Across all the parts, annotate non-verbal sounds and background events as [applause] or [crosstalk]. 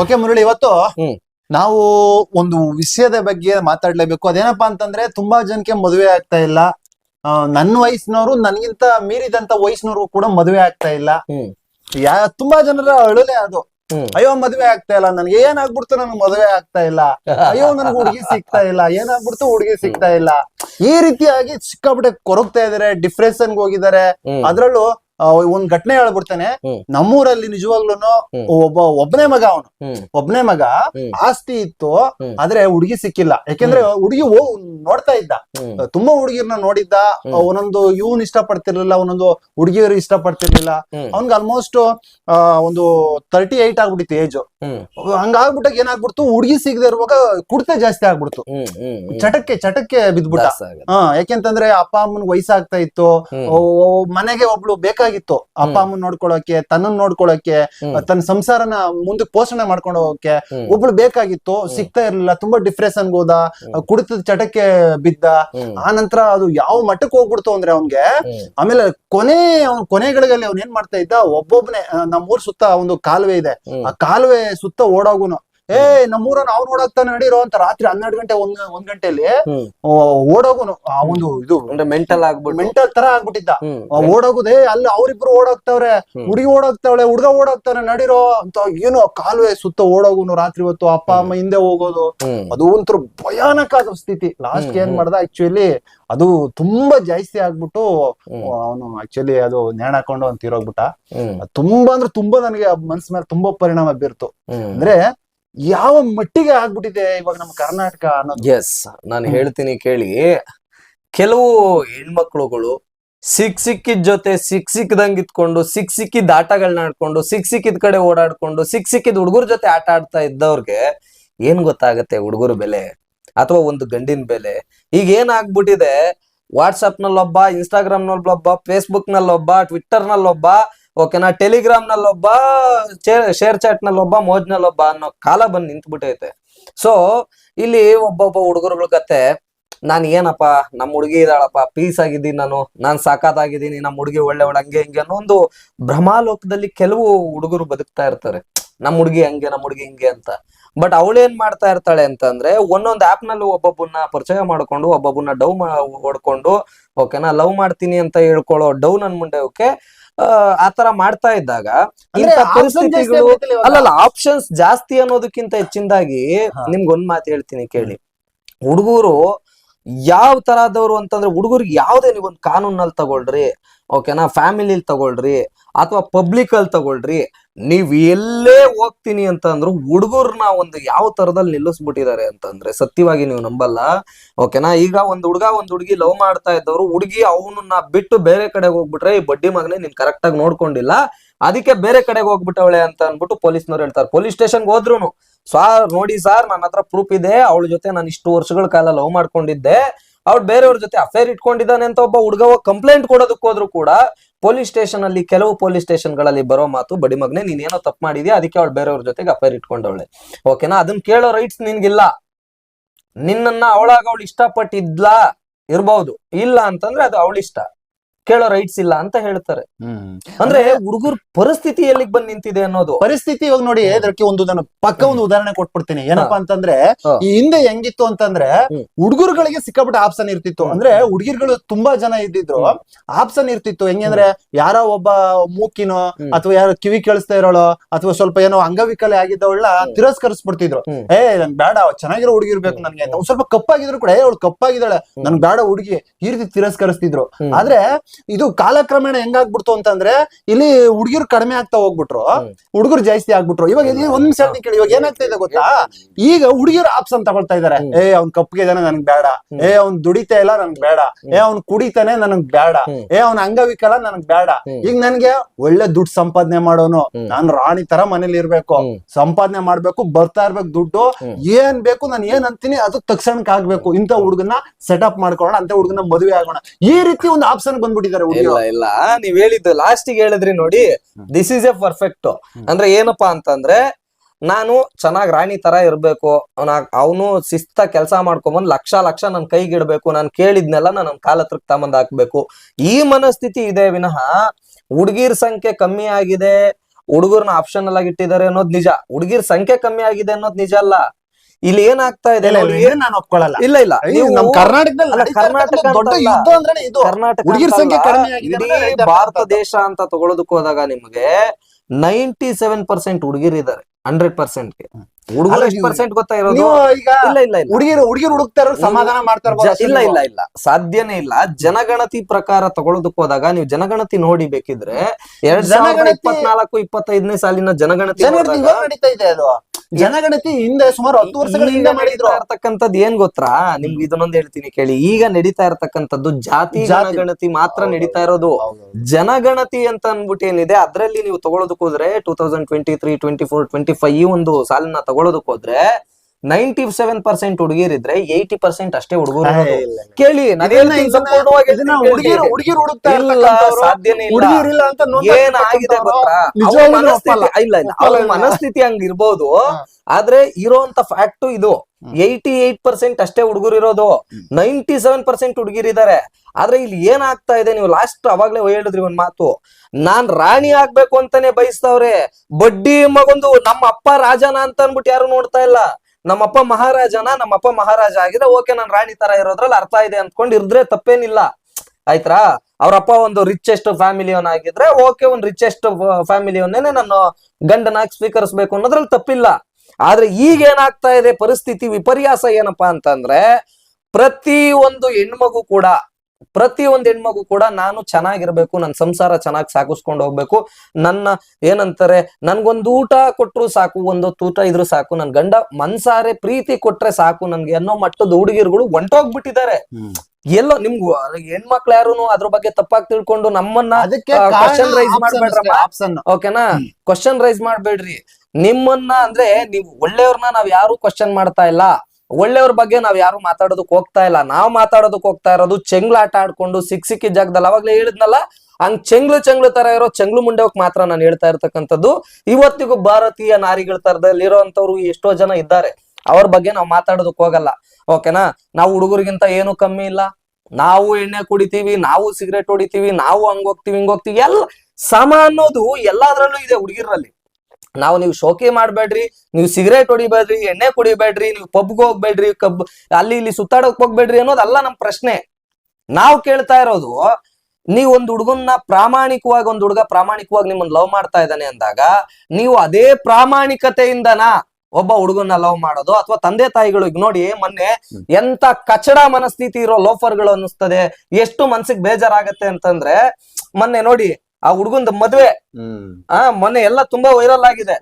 Okay Murali ಇವತ್ತು ನಾವು ಒಂದು ವಿಷಯದ ಬಗ್ಗೆ ಮಾತಾಡ್ಲೇಬೇಕು. ಅದೇನಪ್ಪಾ ಅಂತಂದ್ರೆ ತುಂಬಾ ಜನಕ್ಕೆ ಮದುವೆ ಆಗ್ತಾ ಇಲ್ಲ. ನನ್ನ ವಯಸ್ಸಿನವರು ನನ್ಗಿಂತ ಮೀರಿದಂತ ವಯಸ್ಸಿನವ್ರು ಕೂಡ ಮದುವೆ ಆಗ್ತಾ ಇಲ್ಲ. ಯಾ ತುಂಬಾ ಜನರ ಅಳಲೆ ಅದು. ಅಯ್ಯೋ ಮದುವೆ ಆಗ್ತಾ ಇಲ್ಲ. ನನ್ಗೆ ಏನಾಗ್ಬಿಡ್ತು ನನ್ಗೆ ಮದುವೆ ಆಗ್ತಾ ಇಲ್ಲ. ಅಯ್ಯೋ ನನ್ಗೆ ಹುಡುಗಿ ಸಿಗ್ತಾ ಇಲ್ಲ. ಏನಾಗ್ಬಿಡ್ತು ಹುಡುಗಿ ಸಿಗ್ತಾ ಇಲ್ಲ. ಈ ರೀತಿಯಾಗಿ ಸಿಕ್ಕಾಪಟ್ಟೆ ಕೊರಗ್ತಾ ಇದಾರೆ ಡಿಪ್ರೆಷನ್ಗೆ ಹೋಗಿದ್ದಾರೆ. ಅದ್ರಲ್ಲೂ ಒಂದ್ ಘಟನೆ ಹೇಳ್ಬಿಡ್ತಾನೆ. ನಮ್ಮೂರಲ್ಲಿ ನಿಜವಾಗ್ಲೂನು ಒಬ್ಬ ಒಬ್ಬನೇ ಮಗ ಅವನು. ಒಬ್ಬನೇ ಒಬ್ನೇ ಮಗ ಆಸ್ತಿ ಇತ್ತು. ಆದ್ರೆ ಹುಡುಗಿ ಸಿಕ್ಕಿಲ್ಲ. ಯಾಕೆಂದ್ರೆ ಹುಡುಗಿ ನೋಡ್ತಾ ಇದ್ದ. ತುಂಬಾ ಹುಡುಗಿರ್ನ ನೋಡಿದ್ದ. ಒಂದೊಂದು ಇವನ್ ಇಷ್ಟ ಪಡ್ತಿರ್ಲಿಲ್ಲ ಒಂದೊಂದು ಹುಡುಗಿಯರು ಇಷ್ಟ ಪಡ್ತಿರ್ಲಿಲ್ಲ. ಅವ್ನ್ಗೆ ಆಲ್ಮೋಸ್ಟ್ ಒಂದು ತರ್ಟಿ ಏಟ್ ಆಗ್ಬಿಟ್ಟಿತ್ತು ಏಜ್. ಹಂಗಾಗ್ಬಿಟ್ಟಾಗ ಏನಾಗ್ಬಿಡ್ತು? ಹುಡುಗಿ ಸಿಗದೆ ಇರುವಾಗ ಕುಡ್ತೆ ಜಾಸ್ತಿ ಆಗ್ಬಿಡ್ತು. ಚಟಕ್ಕೆ ಚಟಕ್ಕೆ ಬಿದ್ಬಿಟ್ಟ. ಹಾ ಯಾಕೆಂತಂದ್ರೆ ಅಪ್ಪ ಅಮ್ಮನ್ ವಯಸ್ಸಾಗ್ತಾ ಇತ್ತು. ಮನೆಗೆ ಒಬ್ಳು ಬೇಕಾಗಿತ್ತು ಅಪ್ಪ ಅಮ್ಮನ್ ನೋಡ್ಕೊಳಕ್ಕೆ ತನ್ನನ್ ನೋಡ್ಕೊಳಕ್ಕೆ. ತನ್ನ ಸಂಸಾರನ ಮುಂದಕ್ಕೆ ಪೋಷಣೆ ಮಾಡ್ಕೊಂಡು ಹೋಗಕ್ಕೆ ಒಬ್ಳು ಬೇಕಾಗಿತ್ತು. ಸಿಗ್ತಾ ಇರ್ಲಿಲ್ಲ. ತುಂಬಾ ಡಿಪ್ರೆಷನ್ ಹೋದ. ಕುಡಿತದ ಚಟಕ್ಕೆ ಬಿದ್ದ. ಆ ನಂತರ ಅದು ಯಾವ ಮಟ್ಟಕ್ಕೆ ಹೋಗ್ಬಿಡ್ತು ಅಂದ್ರೆ ಅವನ್ಗೆ ಆಮೇಲೆ ಕೊನೆ ಅವ್ನ ಕೊನೆಗಳಿಗಲ್ಲಿ ಅವ್ನ ಏನ್ ಮಾಡ್ತಾ ಇದ್ದ? ಒಬ್ಬೊಬ್ನೇ ನಮ್ಮೂರ್ ಸುತ್ತ ಒಂದು ಕಾಲುವೆ ಇದೆ. ಆ ಕಾಲುವೆ ಸುತ್ತ ಓಡೋಗುನು. ಏ ನಮ್ಮೂರ ಅವ್ನು ಓಡಾಗ್ತಾನೆ ನಡೀರೋ ಅಂತ ರಾತ್ರಿ ಹನ್ನೆರಡು ಗಂಟೆ ಒಂದ್ ಒಂದ್ ಗಂಟೆಯಲ್ಲಿ. ಓಡೋಗುನು ಆ ಒಂದು ಇದು ಅಂದ್ರೆ ಮೆಂಟಲ್ ಆಗ್ಬಿಟ್ಟು ಮೆಂಟಲ್ ತರ ಆಗ್ಬಿಟ್ಟಿದ್ದ ಓಡೋಗುದೇ ಅಲ್ಲಿ ಅವ್ರಿಬ್ರು ಓಡೋಗ್ತಾವ್ರೆ. ಹುಡುಗಿ ಓಡೋಗ್ತಾವಳೆ ಹುಡುಗ ಓಡೋಗ್ತಾನೆ ನಡಿರೋ ಅಂತ ಏನು ಕಾಲುವೆ ಸುತ್ತ ಓಡೋಗುನು ರಾತ್ರಿ ಹೊತ್ತು ಅಪ್ಪ ಅಮ್ಮ ಹಿಂದೆ ಹೋಗೋದು. ಅದು ಒಂಥರ ಭಯಾನಕ ಆದ ಸ್ಥಿತಿ ಲಾಸ್ಟ್ ಏನ್. ಮಾಡ್ದ ಆಕ್ಚುಲಿ ಅದು ತುಂಬಾ ಜಾಸ್ತಿ ಆಗ್ಬಿಟ್ಟು. ಅವನು ಆಕ್ಚುಲಿ ಅದು ನೇಣ ಹಾಕೊಂಡು ಅಂತ ಇರೋಗ್ಬಿಟ್ಟ. ತುಂಬಾ ಅಂದ್ರೆ ತುಂಬಾ ನನಗೆ ಮನ್ಸ್ ಮೇಲೆ ತುಂಬಾ ಪರಿಣಾಮ ಬೀರ್ತು ಅಂದ್ರೆ ಯಾವ ಮಟ್ಟಿಗೆ ಆಗ್ಬಿಟ್ಟಿದೆ ಇವಾಗ ನಮ್ಮ ಕರ್ನಾಟಕ ಅನ್ನೋದು? ಎಸ್ ನಾನು ಹೇಳ್ತೀನಿ ಕೇಳಿ. ಕೆಲವು ಹೆಣ್ಮಕ್ಳುಗಳು ಸಿಕ್ ಸಿಕ್ಕಿದ ಜೊತೆ ಸಿಕ್ ಸಿಕ್ಕಿದಂಗ್ ಇತ್ಕೊಂಡು ಸಿಕ್ ಸಿಕ್ಕಿದ ಆಟಗಳನ್ನ ಆಡ್ಕೊಂಡು, ಸಿಕ್ ಸಿಕ್ಕಿದ ಕಡೆ ಓಡಾಡ್ಕೊಂಡು, ಸಿಕ್ ಸಿಕ್ಕಿದ ಹುಡುಗರ ಜೊತೆ ಆಟ ಆಡ್ತಾ ಇದ್ದವ್ರಿಗೆ ಏನ್ ಗೊತ್ತಾಗತ್ತೆ ಹುಡುಗರ ಬೆಲೆ ಅಥವಾ ಒಂದು ಗಂಡಿನ ಬೆಲೆ? ಈಗ ಏನಾಗ್ಬಿಟ್ಟಿದೆ ವಾಟ್ಸಪ್ ನಲ್ಲೊಬ್ಬ ಇನ್ಸ್ಟಾಗ್ರಾಮ್ ನಲ್ಲೊಬ್ಬ ಫೇಸ್ಬುಕ್ ನಲ್ಲೊಬ್ಬ ಟ್ವಿಟ್ಟರ್ ನಲ್ಲೊಬ್ಬ ಓಕೆನಾ ಟೆಲಿಗ್ರಾಮ್ ನಲ್ಲೊಬ್ಬ ಶೇರ್ ಚಾಟ್ ನಲ್ಲೊಬ್ಬ ಮೋಜ್ ನಲ್ಲೊಬ್ಬ ಅನ್ನೋ ಕಾಲ ಬಂದ್ ನಿಂತ್ಬಿಟ್ಟೈತೆ. ಸೊ ಇಲ್ಲಿ ಒಬ್ಬೊಬ್ಬ ಹುಡುಗರುಗಳ ಕತೆ ನಾನು ಏನಪ್ಪ ನಮ್ಮ ಹುಡುಗಿ ಇದ್ದಾಳಪ್ಪ ಪೀಸ್ ಆಗಿದ್ದೀನಿ ನಾನು, ನಾನ್ ಸಾಕಾಗಿದ್ದೀನಿ ನಮ್ಮ ಹುಡುಗಿ ಒಳ್ಳೆ ಒಳ್ಳೆ ಹಂಗೆ ಹಿಂಗೆ ಅನ್ನೋ ಒಂದು ಭ್ರಮಾಲೋಕದಲ್ಲಿ ಕೆಲವು ಹುಡುಗರು ಬದುಕ್ತಾ ಇರ್ತಾರೆ. ನಮ್ಮ ಹುಡುಗಿ ಹಂಗೆ ನಮ್ಮ ಹುಡುಗಿ ಹಿಂಗೆ ಅಂತ. ಬಟ್ ಅವಳೇನ್ ಮಾಡ್ತಾ ಇರ್ತಾಳೆ ಅಂತಂದ್ರೆ, ಒಂದೊಂದು ಆಪ್ನಲ್ಲಿ ಒಬ್ಬೊಬ್ಬನ್ನ ಪರಿಚಯ ಮಾಡ್ಕೊಂಡು, ಒಬ್ಬೊಬ್ಬನ್ನ ಡೌ ಹೊಡ್ಕೊಂಡು ಓಕೆನಾ ಲವ್ ಮಾಡ್ತೀನಿ ಅಂತ ಹೇಳ್ಕೊಳ್ಳೋ ಡೌ ನನ್ ಮುಂದೆ ಓಕೆ ಆತರ ಮಾಡ್ತಾ ಇದ್ದಾಗ ಪರಿಸ್ಥಿತಿಗಳು ಅಲ್ಲಲ್ಲ ಆಪ್ಷನ್ಸ್ ಜಾಸ್ತಿ ಅನ್ನೋದಕ್ಕಿಂತ ಹೆಚ್ಚಿನದಾಗಿ ನಿಮ್ಗೆ ಒಂದ್ ಮಾತು ಹೇಳ್ತೀನಿ ಕೇಳಿ. ಹುಡುಗರು ಯಾವ ತರದವರು ಅಂತಂದ್ರೆ ಹುಡುಗರಿಗೆ ಯಾವ್ದೇ ನೀವೊಂದು ಕಾನೂನಲ್ಲಿ ತಗೊಳ್ರಿ ಓಕೆನಾ ಫ್ಯಾಮಿಲಿಲಿ ತಗೊಳ್ರಿ ಅಥವಾ ಪಬ್ಲಿಕ್ ಅಲ್ಲಿ ತಗೊಳ್ರಿ ನೀವ್ ಎಲ್ಲೇ ಹೋಗ್ತೀನಿ ಅಂತಂದ್ರು ಹುಡುಗರ್ನ ಒಂದು ಯಾವ ತರದಲ್ಲಿ ನಿಲ್ಲಿಸ್ಬಿಟ್ಟಿದ್ದಾರೆ ಅಂತಂದ್ರೆ ಸತ್ಯವಾಗಿ ನೀವು ನಂಬಲ್ಲ. ಓಕೆನಾ ಈಗ ಒಂದ್ ಹುಡುಗ ಒಂದ್ ಹುಡುಗಿ ಲವ್ ಮಾಡ್ತಾ ಇದ್ದವ್ರು, ಹುಡುಗಿ ಅವನನ್ನ ಬಿಟ್ಟು ಬೇರೆ ಕಡೆಗೆ ಹೋಗ್ಬಿಟ್ರೆ ಈ ಬಡ್ಡಿ ಮಗನೇ ನೀನ್ ಕರೆಕ್ಟ್ ಆಗಿ ನೋಡ್ಕೊಂಡಿಲ್ಲ. ಅದಕ್ಕೆ ಬೇರೆ ಕಡೆಗೆ ಹೋಗ್ಬಿಟ್ಟವಳೆ ಅಂತ ಅಂದ್ಬಿಟ್ಟು ಪೊಲೀಸ್ನವ್ರು ಹೇಳ್ತಾರೆ. ಪೊಲೀಸ್ ಸ್ಟೇಷನ್ಗೆ ಹೋದ್ರು ಸಾರ್ ನೋಡಿ ಸಾರ್ ನನ್ನ ಹತ್ರ ಪ್ರೂಫ್ ಇದೆ, ಅವಳ ಜೊತೆ ನಾನು ಇಷ್ಟು ವರ್ಷಗಳ ಕಾಲ ಲವ್ ಮಾಡ್ಕೊಂಡಿದ್ದೆ. ಅವ್ಳು ಬೇರೆಯವ್ರ ಜೊತೆ ಅಫೇರ್ ಇಟ್ಕೊಂಡಿದ್ದಾನೆ ಅಂತ ಒಬ್ಬ ಹುಡುಗ ಕಂಪ್ಲೇಂಟ್ ಕೊಡೋದಕ್ಕೆ ಹೋದ್ರು ಕೂಡ ಪೊಲೀಸ್ ಸ್ಟೇಷನ್ ಅಲ್ಲಿ ಕೆಲವು ಪೊಲೀಸ್ ಸ್ಟೇಷನ್ಗಳಲ್ಲಿ ಬರೋ ಮಾತು, ಬಡಿ ಮಗನೆ ನೀನ್ ಏನೋ ತಪ್ಪು ಮಾಡಿದ್ಯಾ? ಅದಕ್ಕೆ ಅವಳು ಬೇರೆಯವ್ರ ಜೊತೆಗೆ ಅಫೇರ್ ಇಟ್ಕೊಂಡವಳೆ. ಓಕೆನಾ ಅದನ್ನ ಕೇಳೋ ರೈಟ್ಸ್ ನಿನ್ಗಿಲ್ಲ. ನಿನ್ನನ್ನ ಅವಳಾಗ ಅವಳು ಇಷ್ಟಪಟ್ಟಿದ್ಲಾ? ಇರ್ಬಹುದು ಇಲ್ಲ ಅಂತಂದ್ರೆ ಅದು ಅವಳ ಇಷ್ಟ ಕೇಳೋ ರೈಟ್ಸ್ ಇಲ್ಲ ಅಂತ ಹೇಳ್ತಾರೆ. ಅಂದ್ರೆ ಹುಡುಗರ ಪರಿಸ್ಥಿತಿ ಎಲ್ಲಿಗೆ ಬಂದ್ ನಿಂತಿದೆ ಅನ್ನೋದು. ಪರಿಸ್ಥಿತಿ ಇವಾಗ ನೋಡಿ ಅದಕ್ಕೆ ಒಂದು ನಾನು ಪಕ್ಕ ಒಂದು ಉದಾಹರಣೆ ಕೊಟ್ಬಿಡ್ತೀನಿ. ಏನಪ್ಪಾ ಅಂತಂದ್ರೆ ಈ ಹಿಂದೆ ಹೆಂಗಿತ್ತು ಅಂತಂದ್ರೆ. ಹುಡುಗರುಗಳಿಗೆ ಸಿಕ್ಕಾಪಟ್ಟೆ ಆಪ್ಷನ್ ಇರ್ತಿತ್ತು. ಅಂದ್ರೆ ಹುಡುಗಿರ್ಗಳು ತುಂಬಾ ಜನ ಇದ್ದಿದ್ರು. ಆಪ್ಷನ್ ಇರ್ತಿತ್ತು. ಹೆಂಗಂದ್ರೆ ಯಾರೋ ಒಬ್ಬ ಮೂಕಿನೋ ಅಥವಾ ಯಾರೋ ಕಿವಿ ಕೇಳಿಸ್ತಾ ಇರೋಳೋ ಅಥವಾ ಸ್ವಲ್ಪ ಏನೋ ಅಂಗವಿಕಲೆ ಆಗಿದ್ದವಳ ತಿರಸ್ಕರಿಸ್ಬಿಡ್ತಿದ್ರು. ಏ ನನ್ ಬೇಡ ಚೆನ್ನಾಗಿರೋ ಹುಡುಗಿ ಇರ್ಬೇಕು ನನ್ಗೆ. ಸ್ವಲ್ಪ ಕಪ್ಪಾಗಿದ್ರು ಕೂಡ ಏ ಅವಳು ಕಪ್ಪಾಗಿದ್ದಾಳೆ. ನನ್ ಬೇಡ ಹುಡುಗಿ ಈ ರೀತಿ ತಿರಸ್ಕರಿಸ್ತಿದ್ರು. ಆದ್ರೆ ಇದು ಕಾಲಕ್ರಮೇಣ ಹೆಂಗಾಗ್ಬಿಡ್ತು ಅಂತಂದ್ರೆ ಇಲ್ಲಿ ಹುಡುಗರು ಕಡಿಮೆ ಆಗ್ತಾ ಹೋಗ್ಬಿಟ್ರು. ಹುಡುಗರು ಜಾಸ್ತಿ ಆಗ್ಬಿಟ್ರು. ಇವಾಗ ಇಲ್ಲಿ ಒಂದ್ ನಿಮಿಷ ಕೇಳಿ ಇವಾಗ ಏನಾಗ್ತಾ ಇದೆ ಗೊತ್ತಾ? ಈಗ ಹುಡುಗಿರು ಆಪ್ಷನ್ ತಗೊಳ್ತಾ ಇದಾರೆ. ಏ ಅವ್ನ್ ಕಪ್ಪಿಗೆ ಇದಾನೆ ನನ್ಗ್ ಬೇಡ. ಏ ಅವ್ನ್ ದುಡಿತಾ ಇಲ್ಲ ನನ್ಗೆ ಬೇಡ. ಏ ಅವ್ನ್ ಕುಡಿತಾನೆ ನನಗ್ ಬೇಡ. ಏ ಅವ್ನ ಅಂಗವಿಕಲ ನನಗ್ ಬೇಡ. ಈಗ ನನ್ಗೆ ಒಳ್ಳೆ ದುಡ್ಡು ಸಂಪಾದನೆ ಮಾಡೋನು. ನಾನು ರಾಣಿ ತರ ಮನೇಲಿ ಇರ್ಬೇಕು. ಸಂಪಾದನೆ ಮಾಡ್ಬೇಕು ಬರ್ತಾ ಇರ್ಬೇಕು ದುಡ್ಡು. ಏನ್ ಬೇಕು ನಾನು ಏನ್ ಅಂತೀನಿ ಅದು ತಕ್ಷಣಕ್ಕೆ ಆಗ್ಬೇಕು. ಇಂಥ ಸೆಟ್ ಸೆಟಪ್ ಮಾಡ್ಕೊಳ್ಳೋಣ ಅಂತ ಹುಡುಗನ ಮದುವೆ ಆಗೋಣ. ಈ ರೀತಿ ಒಂದು ಆಪ್ಷನ್ ಬಂದ್ಬಿಟ್ಟಿದ್ದಾರೆ ಇಲ್ಲ ಇಲ್ಲ. ನೀವ್ ಹೇಳಿದ್ದು ಲಾಸ್ಟಿಗೆ ಹೇಳಿದ್ರಿ ನೋಡಿ ದಿಸ್ ಈಸ್ ಎ ಪರ್ಫೆಕ್ಟ್ ಅಂದ್ರೆ ಏನಪ್ಪಾ ಅಂತಂದ್ರೆ ನಾನು ಚೆನ್ನಾಗ್ ರಾಣಿ ತರ ಇರ್ಬೇಕು. ಅವನು ಶಿಸ್ತ ಕೆಲಸ ಮಾಡ್ಕೊಂಬಂದ್ ಲಕ್ಷ ಲಕ್ಷ ನನ್ ಕೈಗಿಡ್ಬೇಕು ನಾನು ಕೇಳಿದ್ನೆಲ್ಲ ನನ್ನ ಕಾಲ ಹತ್ರಕ್ ತಗೊಂಡ್ ಹಾಕ್ಬೇಕು. ಈ ಮನಸ್ಥಿತಿ ಇದೆ ವಿನಃ ಹುಡುಗಿರ್ ಸಂಖ್ಯೆ ಕಮ್ಮಿ ಆಗಿದೆ. ಹುಡುಗರ್ನ ಆಪ್ಷನಲ್ ಆಗಿ ಇಟ್ಟಿದ್ದಾರೆ ಅನ್ನೋದು ನಿಜ. ಹುಡುಗಿರ್ ಸಂಖ್ಯೆ ಕಮ್ಮಿ ಆಗಿದೆ ಅನ್ನೋದು ನಿಜ ಅಲ್ಲ. ಇಲ್ಲಿ ಏನಾಗ್ತಾ ಇದೆ ಇಲ್ಲ, ಇಲ್ಲ, ನೋಡಿ ನಾನು ಒಪ್ಕೊಳ್ಳಲ್ಲ. ಇಲ್ಲ ಇಲ್ಲ. ನೀವು ನಮ್ ಕರ್ನಾಟಕದಲ್ಲಿ ಅಲ್ಲ, ಕರ್ನಾಟಕ ಇರ್ತಕ್ಕಂಥ ದೊಡ್ಡ ಅಂತಲ್ಲ. ಯುದ್ಧ ಅಂದ್ರೆ ಇದು. ಕರ್ನಾಟಕ ಹುಡುಗಿರ್ ಅಂತಲ್ಲ, ಸಂಖ್ಯೆ ಕಡಿಮೆ ಇಡೀ ಭಾರತ ದೇಶ ಅಂತ ತಗೊಳೋದಕ್ಕೆ ಹೋದಾಗ ನಿಮ್ಗೆ ನೈಂಟಿ ಸೆವೆನ್ ಪರ್ಸೆಂಟ್ ಹುಡುಗಿರಿದ್ದಾರೆ ಹಂಡ್ರೆಡ್ ಪರ್ಸೆಂಟ್ ಹುಡುಗರು ಎಷ್ಟು ಪರ್ಸೆಂಟ್ ಗೊತ್ತಾ ಇರೋದು? ಇಲ್ಲ ಇಲ್ಲ ಹುಡುಗಿರು ಹುಡುಗಿರು ಹುಡುಕ್ತಾ ಸಮಾಧಾನ ಮಾಡ್ತಾರ ಇಲ್ಲ. ಇಲ್ಲ ಇಲ್ಲ. ಸಾಧ್ಯನೇ ಇಲ್ಲ. ಜನಗಣತಿ ಪ್ರಕಾರ ತಗೊಳೋದಕ್ಕೆ ಹೋದಾಗ ನೀವು ಜನಗಣತಿ ನೋಡಿ ಬೇಕಿದ್ರೆ ಎರಡ್ ಸಾವಿರದ ಇಪ್ಪತ್ನಾಲ್ಕು ಇಪ್ಪತ್ತೈದನೇ ಸಾಲಿನ ಜನಗಣತಿ ಜನಗಣತಿ ನಡೀತಾ ಇದೆ ಅದು. ಜನಗಣತಿ ಹಿಂದೆ ಸುಮಾರು ಹತ್ತು ವರ್ಷಗಳ ಈಗ ಹಿಂದೆ ಮಾಡಿದ್ರು. ನಡೀತಾ ಇರ್ತಕ್ಕಂಥದ್ದು ಏನ್ ಗೊತ್ತಾ? ನಿಮ್ಗೆ ಇದನ್ನೊಂದು ಹೇಳ್ತೀನಿ ಕೇಳಿ. ಈಗ ನಡೀತಾ ಇರ್ತಕ್ಕಂಥದ್ದು ಜಾತಿ. ಜನಗಣತಿ ಮಾತ್ರ ನಡೀತಾ ಇರೋದು. ಜನಗಣತಿ ಅಂತ ಅನ್ಬಿಟ್ಟು ಏನಿದೆ ಅದ್ರಲ್ಲಿ ನೀವು ತಗೊಳೋದಕ್ಕೆ ಹೋದ್ರೆ two thousand twenty three twenty four twenty five ಈ ಒಂದು ಸಾಲನ್ನ ತಗೊಳೋದಕ್ಕೆ ಹೋದ್ರೆ ನೈಂಟಿ ಸೆವೆನ್ ಪರ್ಸೆಂಟ್ ಹುಡುಗಿರಿದ್ರೆ ಏಯ್ಟಿ ಪರ್ಸೆಂಟ್ ಅಷ್ಟೇ ಹುಡುಗರು. ಕೇಳಿ ಮನಸ್ಥಿತಿ ಒಪ್ಪಲ್ಲ. ಇಲ್ಲ ಇಲ್ಲ ಒಪ್ಪಲ್ಲ ಅವ್ರ ಇದನ್ನ. ಮನಸ್ಥಿತಿ ಹಂಗ್ ಇರ್ಬೋದು ಆದ್ರೆ ಇರೋಂತ ಫ್ಯಾಕ್ಟ್ ಇದು. ಏಯ್ಟಿ ಏಟ್ ಪರ್ಸೆಂಟ್ ಅಷ್ಟೇ ಹುಡುಗರು ಇರೋದು. ನೈಂಟಿ ಸೆವೆನ್ ಪರ್ಸೆಂಟ್ ಹುಡುಗಿರಿದ್ದಾರೆ. ಆದ್ರೆ ಇಲ್ಲಿ ಏನಾಗ್ತಾ ಇದೆ? ನೀವು ಲಾಸ್ಟ್ ಅವಾಗ್ಲೇ ಹೇಳಿದ್ರಿ ಒಂದ್ ಮಾತು. ನಾನ್ ರಾಣಿ ಆಗ್ಬೇಕು ಅಂತಾನೆ ಬಯಸ್ತಾವ್ರೆ. ಬಡ್ಡಿ ಮಗೊಂದು ನಮ್ಮ ಅಪ್ಪ ರಾಜನ ಅಂತ ಅನ್ಬಿಟ್ಟು ಯಾರು ನೋಡ್ತಾ ಇಲ್ಲ? ನಮ್ಮಪ್ಪ ಮಹಾರಾಜನ, ನಮ್ಮಪ್ಪ ಮಹಾರಾಜ ಆಗಿದೆ ಓಕೆ, ನಾನು ರಾಣಿ ತರ ಇರೋದ್ರಲ್ಲಿ ಅರ್ಥ ಇದೆ ಅಂದ್ಕೊಂಡು ಇರ್ದ್ರೆ ತಪ್ಪೇನಿಲ್ಲ. ಆಯ್ತಾ ಅವ್ರಪ್ಪ ಒಂದು ರಿಚೆಸ್ಟ್ ಫ್ಯಾಮಿಲಿಯವನಾಗಿದ್ರೆ ಓಕೆ, ಒಂದು ರಿಚೆಸ್ಟ್ ಫ್ಯಾಮಿಲಿಯವನ್ನೇ ನಾನು ಗಂಡನಾಗಿ ಸ್ವೀಕರಿಸ್ಬೇಕು ಅನ್ನೋದ್ರಲ್ಲಿ ತಪ್ಪಿಲ್ಲ. ಆದ್ರೆ ಈಗ ಏನಾಗ್ತಾ ಇದೆ, ಪರಿಸ್ಥಿತಿ ವಿಪರ್ಯಾಸ ಏನಪ್ಪಾ ಅಂತಂದ್ರೆ ಪ್ರತಿ ಒಂದು ಹೆಣ್ಮಗು ಕೂಡ ಪ್ರತಿ ಒಂದು ಹೆಣ್ಮಗು ಕೂಡ ನಾನು ಚೆನ್ನಾಗಿರ್ಬೇಕು ನನ್ನ ಸಂಸಾರ ಚೆನ್ನಾಗಿ ಸಾಕಿಸ್ಕೊಂಡು ಹೋಗ್ಬೇಕು ನನ್ನ ಏನಂತಾರೆ ನನ್ಗೊಂದು ಊಟ ಕೊಟ್ರು ಸಾಕು ಒಂದು ಊಟ ಇದ್ರು ಸಾಕು ನನ್ ಗಂಡ ಮನ್ಸಾರೆ ಪ್ರೀತಿ ಕೊಟ್ರೆ ಸಾಕು ನನ್ಗೆ ಅನ್ನೋ ಮಟ್ಟದ ಹುಡುಗಿರುಗಳು ಹೊಂಟೋಗ್ಬಿಟ್ಟಿದ್ದಾರೆ. ಎಲ್ಲೋ ನಿಮ್ಗು ಹೆಣ್ಮಕ್ಳು ಯಾರು ಅದ್ರ ಬಗ್ಗೆ ತಪ್ಪಾಗಿ ತಿಳ್ಕೊಂಡು ನಮ್ಮನ್ನ ಕ್ವಶನ್ ರೈಸ್ ಮಾಡ್ಬೇಡ್ರಮ್ಮ. ಓಕೆನಾ? ಕ್ವಶನ್ ರೈಸ್ ಮಾಡ್ಬೇಡ್ರಿ. ನಿಮ್ಮನ್ನ ಅಂದ್ರೆ ನೀವು ಒಳ್ಳೆಯವ್ರನ್ನ ನಾವ್ ಯಾರು ಕ್ವಶನ್ ಮಾಡ್ತಾ ಇಲ್ಲ. ಒಳ್ಳೆಯವ್ರ ಬಗ್ಗೆ ನಾವ್ ಯಾರು ಮಾತಾಡೋದಕ್ ಹೋಗ್ತಾ ಇಲ್ಲ. ನಾವ್ ಮಾತಾಡೋದಕ್ ಹೋಗ್ತಾ ಇರೋದು ಚೆಂಗ್ಲಾಟ ಆಡ್ಕೊಂಡು ಸಿಕ್ ಸಿಕ್ಕಿ ಜಾಗದಲ್ಲಿ ಅವಾಗ್ಲೇ ಹೇಳಿದ್ನಲ್ಲ, ಹಂಗ್ ಚೆಂಗ್ಲು ಚೆಂಗ್ಲು ತರ ಇರೋ ಚೆಂಗ್ಲು ಮುಂಡೆವಕ್ ಮಾತ್ರ ನಾನು ಹೇಳ್ತಾ ಇರ್ತಕ್ಕಂಥದ್ದು. ಇವತ್ತಿಗೂ ಭಾರತೀಯ ನಾರಿಗಳ ತರದಲ್ಲಿ ಇರೋಂಥವ್ರು ಎಷ್ಟೋ ಜನ ಇದ್ದಾರೆ. ಅವ್ರ ಬಗ್ಗೆ ನಾವು ಮಾತಾಡೋದಕ್ ಹೋಗಲ್ಲ. ಓಕೆನಾ ನಾವು ಹುಡುಗರಿಗಿಂತ ಏನು ಕಮ್ಮಿ ಇಲ್ಲ. ನಾವು ಎಣ್ಣೆ ಕುಡಿತೀವಿ, ನಾವು ಸಿಗರೇಟ್ ಹೊಡಿತೀವಿ, ನಾವು ಹಂಗ್ ಹೋಗ್ತೀವಿ, ಹಿಂಗ್ ಹೋಗ್ತೀವಿ. ಎಲ್ಲ, ಸಮ ಅನ್ನೋದು ಎಲ್ಲಾದ್ರಲ್ಲೂ ಇದೆ ಹುಡುಗಿರಲ್ಲಿ ನಾವು ನೀವು ಶೋಕಿ ಮಾಡ್ಬೇಡ್ರಿ ನೀವು ಸಿಗರೇಟ್ ಹೊಡಿಬೇಡ್ರಿ ಎಣ್ಣೆ ಕುಡಿಬೇಡ್ರಿ ನೀವು ಪಬ್ಗೆ ಹೋಗ್ಬೇಡ್ರಿ ಕಬ್ ಅಲ್ಲಿ ಇಲ್ಲಿ ಸುತ್ತಾಡೋಕ್ ಹೋಗ್ಬೇಡ್ರಿ ಅನ್ನೋದಲ್ಲ ನಮ್ ಪ್ರಶ್ನೆ. ನಾವು ಕೇಳ್ತಾ ಇರೋದು ನೀವು ಒಂದು ಹುಡುಗನ್ನ ಪ್ರಾಮಾಣಿಕವಾಗಿ ಒಂದು ಹುಡುಗ ಪ್ರಾಮಾಣಿಕವಾಗಿ ನಿಮ್ಮನ್ನ ಲವ್ ಮಾಡ್ತಾ ಇದ್ದಾನೆ ಅಂದಾಗ ನೀವು ಅದೇ ಪ್ರಾಮಾಣಿಕತೆಯಿಂದನ ಒಬ್ಬ ಹುಡುಗನ್ನ ಲವ್ ಮಾಡೋದು? ಅಥವಾ ತಂದೆ ತಾಯಿಗಳು ನೋಡಿ ಮೊನ್ನೆ ಎಂತ ಕಚಡ ಮನಸ್ಥಿತಿ ಇರೋ ಲೋಫರ್ಗಳು ಅನ್ನಿಸ್ತದೆ ಎಷ್ಟು ಮನ್ಸಿಗೆ ಬೇಜಾರಾಗತ್ತೆ ಅಂತಂದ್ರೆ ಮೊನ್ನೆ ನೋಡಿ ಆ ಹುಡುಗಂದ ಮದ್ವೆ. ಆ ಮೊನ್ನೆ ಎಲ್ಲಾ ತುಂಬಾ ವೈರಲ್ ಆಗಿದೆ.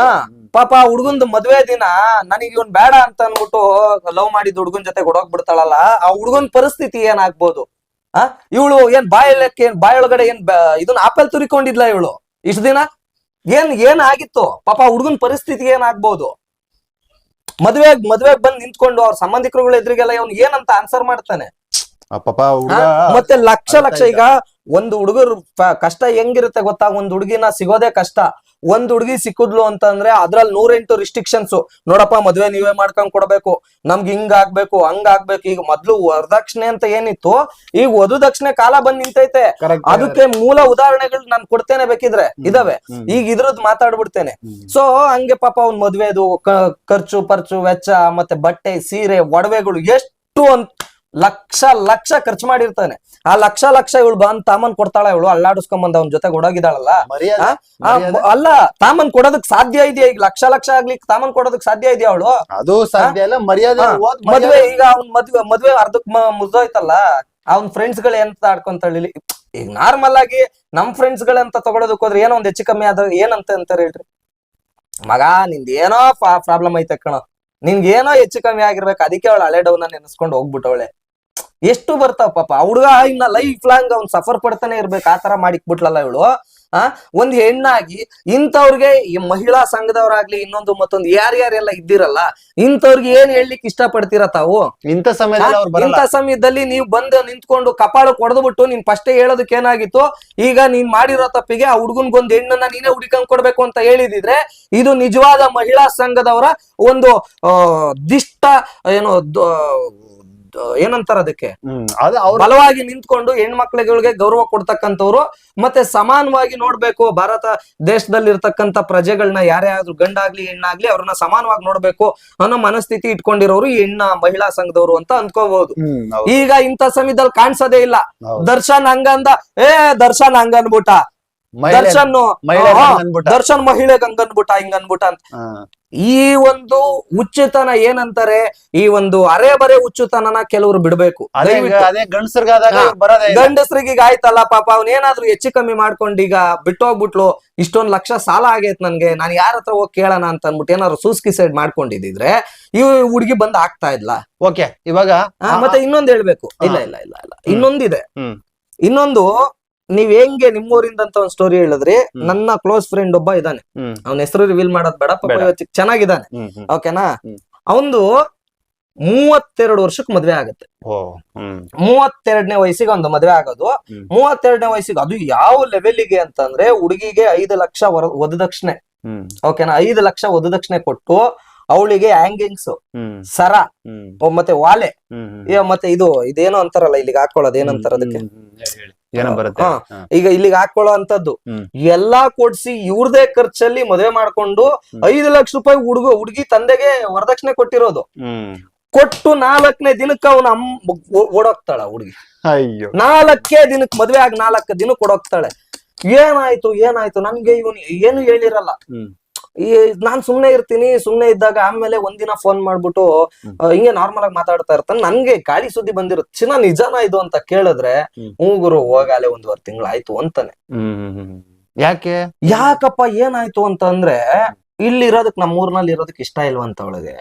ಹಾ? ಪಾಪ ಆ ಹುಡುಗಂದು ಮದ್ವೆ ದಿನ ನನಗೆ ಇವನ್ ಬೇಡ ಅಂತ ಅನ್ಬಿಟ್ಟು ಲವ್ ಮಾಡಿದ ಹುಡುಗನ್ ಜೊತೆ ಹೋಗಿ ಬಿಡ್ತಾಳಲ್ಲ ಆ ಹುಡುಗನ್ ಪರಿಸ್ಥಿತಿ ಏನಾಗ್ಬೋದು? ಆ? ಇವಳು ಏನ್ ಬಾಯಕ್ಕೆ ಏನ್ ಬಾಯೊಳಗಡೆ ಏನ್ ಇದನ್ನ ಆಪಲ್ ತುರಿಕೊಂಡಿದ್ಲ ಇವಳು? ಇಷ್ಟ ದಿನ? ಏನ್ ಏನ್ ಆಗಿತ್ತು? ಪಾಪ ಹುಡುಗನ್ ಪರಿಸ್ಥಿತಿ ಏನಾಗ್ಬೋದು? ಮದ್ವೆ ಮದ್ವೆಗ್ ಬಂದ್ ನಿಂತ್ಕೊಂಡು ಅವ್ರ ಸಂಬಂಧಿಕರುಗಳ ಎದುರಿಗೆಲ್ಲ ಇವ್ನ್ ಏನಂತ ಆನ್ಸರ್ ಮಾಡ್ತಾನೆ? ಪಾಪ ಹುಡುಗ. ಮತ್ತೆ ಲಕ್ಷ ಲಕ್ಷ ಈಗ ಒಂದು ಹುಡುಗರು ಕಷ್ಟ ಹೆಂಗಿರುತ್ತೆ ಗೊತ್ತಾ? ಒಂದ್ ಹುಡುಗಿನ ಸಿಗೋದೇ ಕಷ್ಟ. ಒಂದ್ ಹುಡುಗಿ ಸಿಕ್ಕಿದ್ಲು ಅಂತಂದ್ರೆ ಅದ್ರಲ್ಲಿ ನೂರೆಂಟು ರಿಸ್ಟ್ರಿಕ್ಷನ್ಸ್ ನೋಡಪ್ಪ ಮದ್ವೆ ನೀವೇ ಮಾಡ್ಕೊಂಡ್ ಕೊಡ್ಬೇಕು. ನಮ್ಗೆ ಹಿಂಗ್ ಆಗ್ಬೇಕು ಹಂಗ್ ಆಗ್ಬೇಕು. ಈಗ ಮೊದ್ಲು ವರದಕ್ಷಿಣೆ ಅಂತ ಏನಿತ್ತು ಈಗ ವಧು ದಕ್ಷಿಣೆ ಕಾಲ ಬಂದ್ ನಿಂತೈತೆ. ಅದಕ್ಕೆ ಮೂಲ ಉದಾಹರಣೆಗಳು ನಾನು ಕೊಡ್ತೇನೆ ಬೇಕಿದ್ರೆ. ಇದಾವೆ. ಈಗ ಇದ್ರದ್ ಮಾತಾಡ್ಬಿಡ್ತೇನೆ. ಸೊ ಹಂಗೆ ಪಾಪ ಅವ್ನ್ ಮದ್ವೆದು ಖರ್ಚು ಪರ್ಚು ವೆಚ್ಚ ಮತ್ತೆ ಬಟ್ಟೆ ಸೀರೆ ಒಡವೆಗಳು ಎಷ್ಟು ಅಂತ ಲಕ್ಷ ಲಕ್ಷ ಖರ್ಚು ಮಾಡಿರ್ತಾನೆ. ಆ ಲಕ್ಷ ಲಕ್ಷ ಇವಳು ಬಂದ್ ತಾಮನ್ ಕೊಡ್ತಾಳ ಇವಳು ಅಲ್ಲಾಡಿಸ್ಕೊಂಡ್ ಬಂದ ಅವ್ನ ಜೊತೆ ಓಡೋಗಿದಾಳಲ್ಲ ಅಲ್ಲ ತಾಮನ್ ಕೊಡೋದಕ್ ಸಾಧ್ಯ ಇದೆಯಾ ಈಗ? ಲಕ್ಷ ಲಕ್ಷ ಆಗ್ಲಿ ತಾಮನ್ ಕೊಡೋದಕ್ ಸಾಧ್ಯ ಇದೆಯಾ ಅವಳು? ಅದು ಸಾಧ್ಯ ಇಲ್ಲ ಮರ್ಯಾದೆ ಮದ್ವೆ ಈಗ ಅವ್ನ್ ಮದ್ವೆ ಮದ್ವೆ ಅರ್ಧಕ್ ಮುಗ್ದೋಯ್ತಲ್ಲ? ಅವ್ನ್ ಫ್ರೆಂಡ್ಸ್ಗಳು ಎಂತ ಆಡ್ಕೊಂತಾಳಿ ಈಗ ನಾರ್ಮಲ್ ಆಗಿ ನಮ್ ಫ್ರೆಂಡ್ಸ್ ಗಳಂತ ತಗೊಳೋದಕ್ ಹೋದ್ರೆ ಏನೋ ಒಂದ್ ಹೆಚ್ಚು ಕಮ್ಮಿ ಆದ್ರೆ ಏನಂತ ಅಂತಾರೆ ಹೇಳ್ರಿ? ಮಗ ನಿಂದ ಏನೋ ಪ್ರಾಬ್ಲಮ್ ಐತೆ ಕಣ. ನಿನ್ಗೆ ಏನೋ ಹೆಚ್ಚು ಕಮ್ಮಿ ಆಗಿರ್ಬೇಕು ಅದಕ್ಕೆ ಅವಳು ಹಳೆ ಡೌನ್ ನೆನೆಸ್ಕೊಂಡು ಹೋಗ್ಬಿಟ್ಟವಳೆ. ಎಷ್ಟು ಬರ್ತಾವ ಪಾಪ. ಹುಡುಗ ಇನ್ನ ಲೈಫ್ ಲಾಂಗ್ ಅವ್ನ್ ಸಫರ್ ಪಡ್ತಾನೆ ಇರ್ಬೇಕು. ಆ ತರ ಮಾಡಿಕ್ಬಿಟ್ಲಲ್ಲ ಇವಳು. ಆ? ಒಂದ್ ಹೆಣ್ಣಾಗಿ ಇಂಥವ್ರಿಗೆ ಈ ಮಹಿಳಾ ಸಂಘದವ್ರಾಗ್ಲಿ ಇನ್ನೊಂದು ಮತ್ತೊಂದು ಯಾರ್ಯಾರೆಲ್ಲ ಇದ್ದಿರಲ್ಲ ಇಂಥವ್ರಿಗೆ ಏನ್ ಹೇಳಲಿಕ್ಕೆ ಇಷ್ಟ ಪಡ್ತೀರ ತಾವು? ಇಂಥ ಸಮಯದಲ್ಲಿ ಇಂಥ ಸಮಯದಲ್ಲಿ ನೀವು ಬಂದು ನಿಂತ್ಕೊಂಡು ಕಪಾಳು ಕೊಡದ್ಬಿಟ್ಟು ನೀನ್ ಫಸ್ಟೇ ಹೇಳೋದಕ್ಕೆ ಏನಾಗಿತ್ತು? ಈಗ ನೀನ್ ಮಾಡಿರೋ ತಪ್ಪಿಗೆ ಆ ಹುಡುಗನ್ಗೊಂದ್ ಹೆಣ್ಣನ್ನ ನೀನೇ ಹುಡುಕಂಗ್ ಕೊಡ್ಬೇಕು ಅಂತ ಹೇಳಿದಿದ್ರೆ ಇದು ನಿಜವಾದ ಮಹಿಳಾ ಸಂಘದವರ ಒಂದು ದಿಷ್ಟ ಏನು ಏನಂತಾರ ಅದಕ್ಕೆ? ಬಲವಾಗಿ ನಿಂತ್ಕೊಂಡು ಹೆಣ್ಮಕ್ಳುಗಳಿಗೆ ಗೌರವ ಕೊಡ್ತಕ್ಕಂಥವ್ರು ಮತ್ತೆ ಸಮಾನವಾಗಿ ನೋಡ್ಬೇಕು ಭಾರತ ದೇಶದಲ್ಲಿ ಇರ್ತಕ್ಕಂತ ಪ್ರಜೆಗಳನ್ನ ಯಾರೇ ಆದ್ರೂ ಗಂಡಾಗ್ಲಿ ಹೆಣ್ಣಾಗ್ಲಿ ಅವ್ರನ್ನ ಸಮಾನವಾಗಿ ನೋಡ್ಬೇಕು ಅನ್ನೋ ಮನಸ್ಥಿತಿ ಇಟ್ಕೊಂಡಿರೋರು ಹೆಣ್ಣ ಮಹಿಳಾ ಸಂಘದವರು ಅಂತ ಅನ್ಕೋಬಹುದು ಈಗ ಇಂಥ ಸಮಯದಲ್ಲಿ ಕಾಣಿಸೋದೇ ಇಲ್ಲ. ದರ್ಶನ್ ಹಂಗಂದ ಏ ದರ್ಶನ್ ಹಂಗ ಮಹಿಳೆ- ದರ್ಶನ್ ಮಹಿಳೆ ಹಂಗನ್ಬಿಟ್ಟ ಹಿಂಗನ್ಬಿಟ್ಟ ದರ್ಶನ್ ಅಂತ ಈ ಒಂದು ಹುಚ್ಚುತನ ಏನಂತಾರೆ ಈ ಒಂದು ಅರೆ ಬರೆ ಹುಚ್ಚುತನನ ಕೆಲವರು ಬಿಡ್ಬೇಕು. ಇಲ್ಲ. ಗಂಡಸ್ರಿಗೆ ಈಗ ಆಯ್ತಲ್ಲ ಪಾಪ ಅವ್ನ ಏನಾದ್ರೂ ಹೆಚ್ಚು ಕಮ್ಮಿ ಮಾಡ್ಕೊಂಡು ಈಗ ಬಿಟ್ಟೋಗ್ಬಿಟ್ಲು ಇಷ್ಟೊಂದ್ ಲಕ್ಷ ಸಾಲ ಆಗೈತ್ ನನ್ಗೆ ನಾನು ಯಾರ ಹತ್ರ ಹೋಗಿ ಕೇಳೋಣ ಅಂತ ಅನ್ಬಿಟ್ಟು ಏನಾದ್ರು ಸೂಸ್ಕಿ ಸೈಡ್ ಮಾಡ್ಕೊಂಡಿದ್ರೆ ಈ ಹುಡುಗಿ ಬಂದ್ ಆಗ್ತಾ ಇದ್ಲ. ಓಕೆ ಇವಾಗ ಮತ್ತೆ ಇನ್ನೊಂದ್ ಹೇಳ್ಬೇಕು. ಇಲ್ಲ ಇಲ್ಲ ಇಲ್ಲ ಇಲ್ಲ. ಇನ್ನೊಂದಿದೆ. ಇನ್ನೊಂದು ನೀವ್ ಹೆಂಗೆ ನಿಮ್ಮೂರಿಂದ ಅಂತ ಒಂದ್ ಸ್ಟೋರಿ ಹೇಳಿದ್ರಿ ನನ್ನ ಕ್ಲೋಸ್ ಫ್ರೆಂಡ್ ಒಬ್ಬ ಇದ್ದಾನೆ. ಅವನ ಹೆಸರು ರಿವೀಲ್ ಮಾಡೋದ್ ಬೇಡ ಪಾಪ ಇವತ್ತು ಚೆನ್ನಾಗಿದ್ದಾನೆ. ಓಕೆನಾ. ಅವಂದು ಮೂವತ್ತೆರಡು ವರ್ಷಕ್ಕೆ ಮದ್ವೆ ಆಗತ್ತೆ. ಮೂವತ್ತೆರಡನೇ ವಯಸ್ಸಿಗೆ ಒಂದು ಮದ್ವೆ ಆಗೋದು. ಮೂವತ್ತೆರಡನೇ ವಯಸ್ಸಿಗೆ ಅದು ಯಾವ ಲೆವೆಲ್ಗೆ ಅಂತಂದ್ರೆ ಹುಡುಗಿಗೆ ಐದು ಲಕ್ಷ ವಧದಕ್ಷಿಣೆ ಓಕೆನಾ ಐದು ಲಕ್ಷ ವಧದಕ್ಷಿಣೆ ಕೊಟ್ಟು ಅವಳಿಗೆ ಹ್ಯಾಂಗಿಂಗ್ಸ್ ಸರ ಮತ್ತೆ ವಾಲೆ ಮತ್ತೆ ಇದು ಇದೇನೋ ಅಂತಾರಲ್ಲ ಇಲ್ಲಿಗೆ ಹಾಕೊಳ್ಳೋದು ಏನಂತಾರ ಅದಕ್ಕೆ. ಏನೋ ಬರುತ್ತೆ. ಈಗ ಇಲ್ಲಿಗೆ ಹಾಕೊಳ್ಳೋ ಅಂತದ್ದು ಎಲ್ಲಾ ಕೊಡ್ಸಿ ಇವ್ರದೇ ಖರ್ಚಲ್ಲಿ ಮದುವೆ ಮಾಡ್ಕೊಂಡು. ಐದು ಲಕ್ಷ ರೂಪಾಯಿ ಹುಡುಗ ಹುಡುಗಿ ತಂದೆಗೆ ವರದಕ್ಷಿಣೆ ಕೊಟ್ಟಿರೋದು. ಕೊಟ್ಟು ನಾಲ್ಕನೇ ದಿನಕ್ಕ ಅವನ ಅಮ್ಮ ಓಡೋಗ್ತಾಳ ಹುಡುಗಿ. ಅಯ್ಯೋ. ನಾಲ್ಕೇ ದಿನಕ್ಕೆ ಮದ್ವೆ ಆಗಿ ನಾಲ್ಕ ದಿನಕ್ಕೆ ಓಡೋಗ್ತಾಳೆ ಏನಾಯ್ತು ಏನಾಯ್ತು? ನನ್ಗೆ ಇವನು ಏನು ಹೇಳಿರಲ್ಲ. ಈ ನಾನ್ ಸುಮ್ನೆ ಇರ್ತೀನಿ ಸುಮ್ನೆ ಇದ್ದಾಗ ಆಮೇಲೆ ಒಂದಿನ ಫೋನ್ ಮಾಡ್ಬಿಟ್ಟು ಹಿಂಗೆ ನಾರ್ಮಲ್ ಆಗಿ ಮಾತಾಡ್ತಾ ಇರ್ತಾನೆ ನನ್ಗೆ ಗಾಳಿ ಸುದ್ದಿ ಬಂದಿರುತ್ತೆ ಚಿನ್ನ ನಿಜಾನ ಇದು ಅಂತ ಕೇಳಿದ್ರೆ ಹೂಗುರು ಹ್ಞೂ ಗುರು ಹೋಗಾಲೆ ಒಂದ್ವರೆ ತಿಂಗಳಾಯ್ತು ಅಂತಾನೆ. ಯಾಕೆ ಯಾಕಪ್ಪ ಏನಾಯ್ತು ಅಂತ ಅಂದ್ರೆ ಇಲ್ಲಿ ಇರೋದಕ್ ನಮ್ಮ ಊರ್ನಲ್ಲಿ ಇರೋದಕ್ ಇಷ್ಟ ಇಲ್ವಂತ ಅವಳಿಗೆ.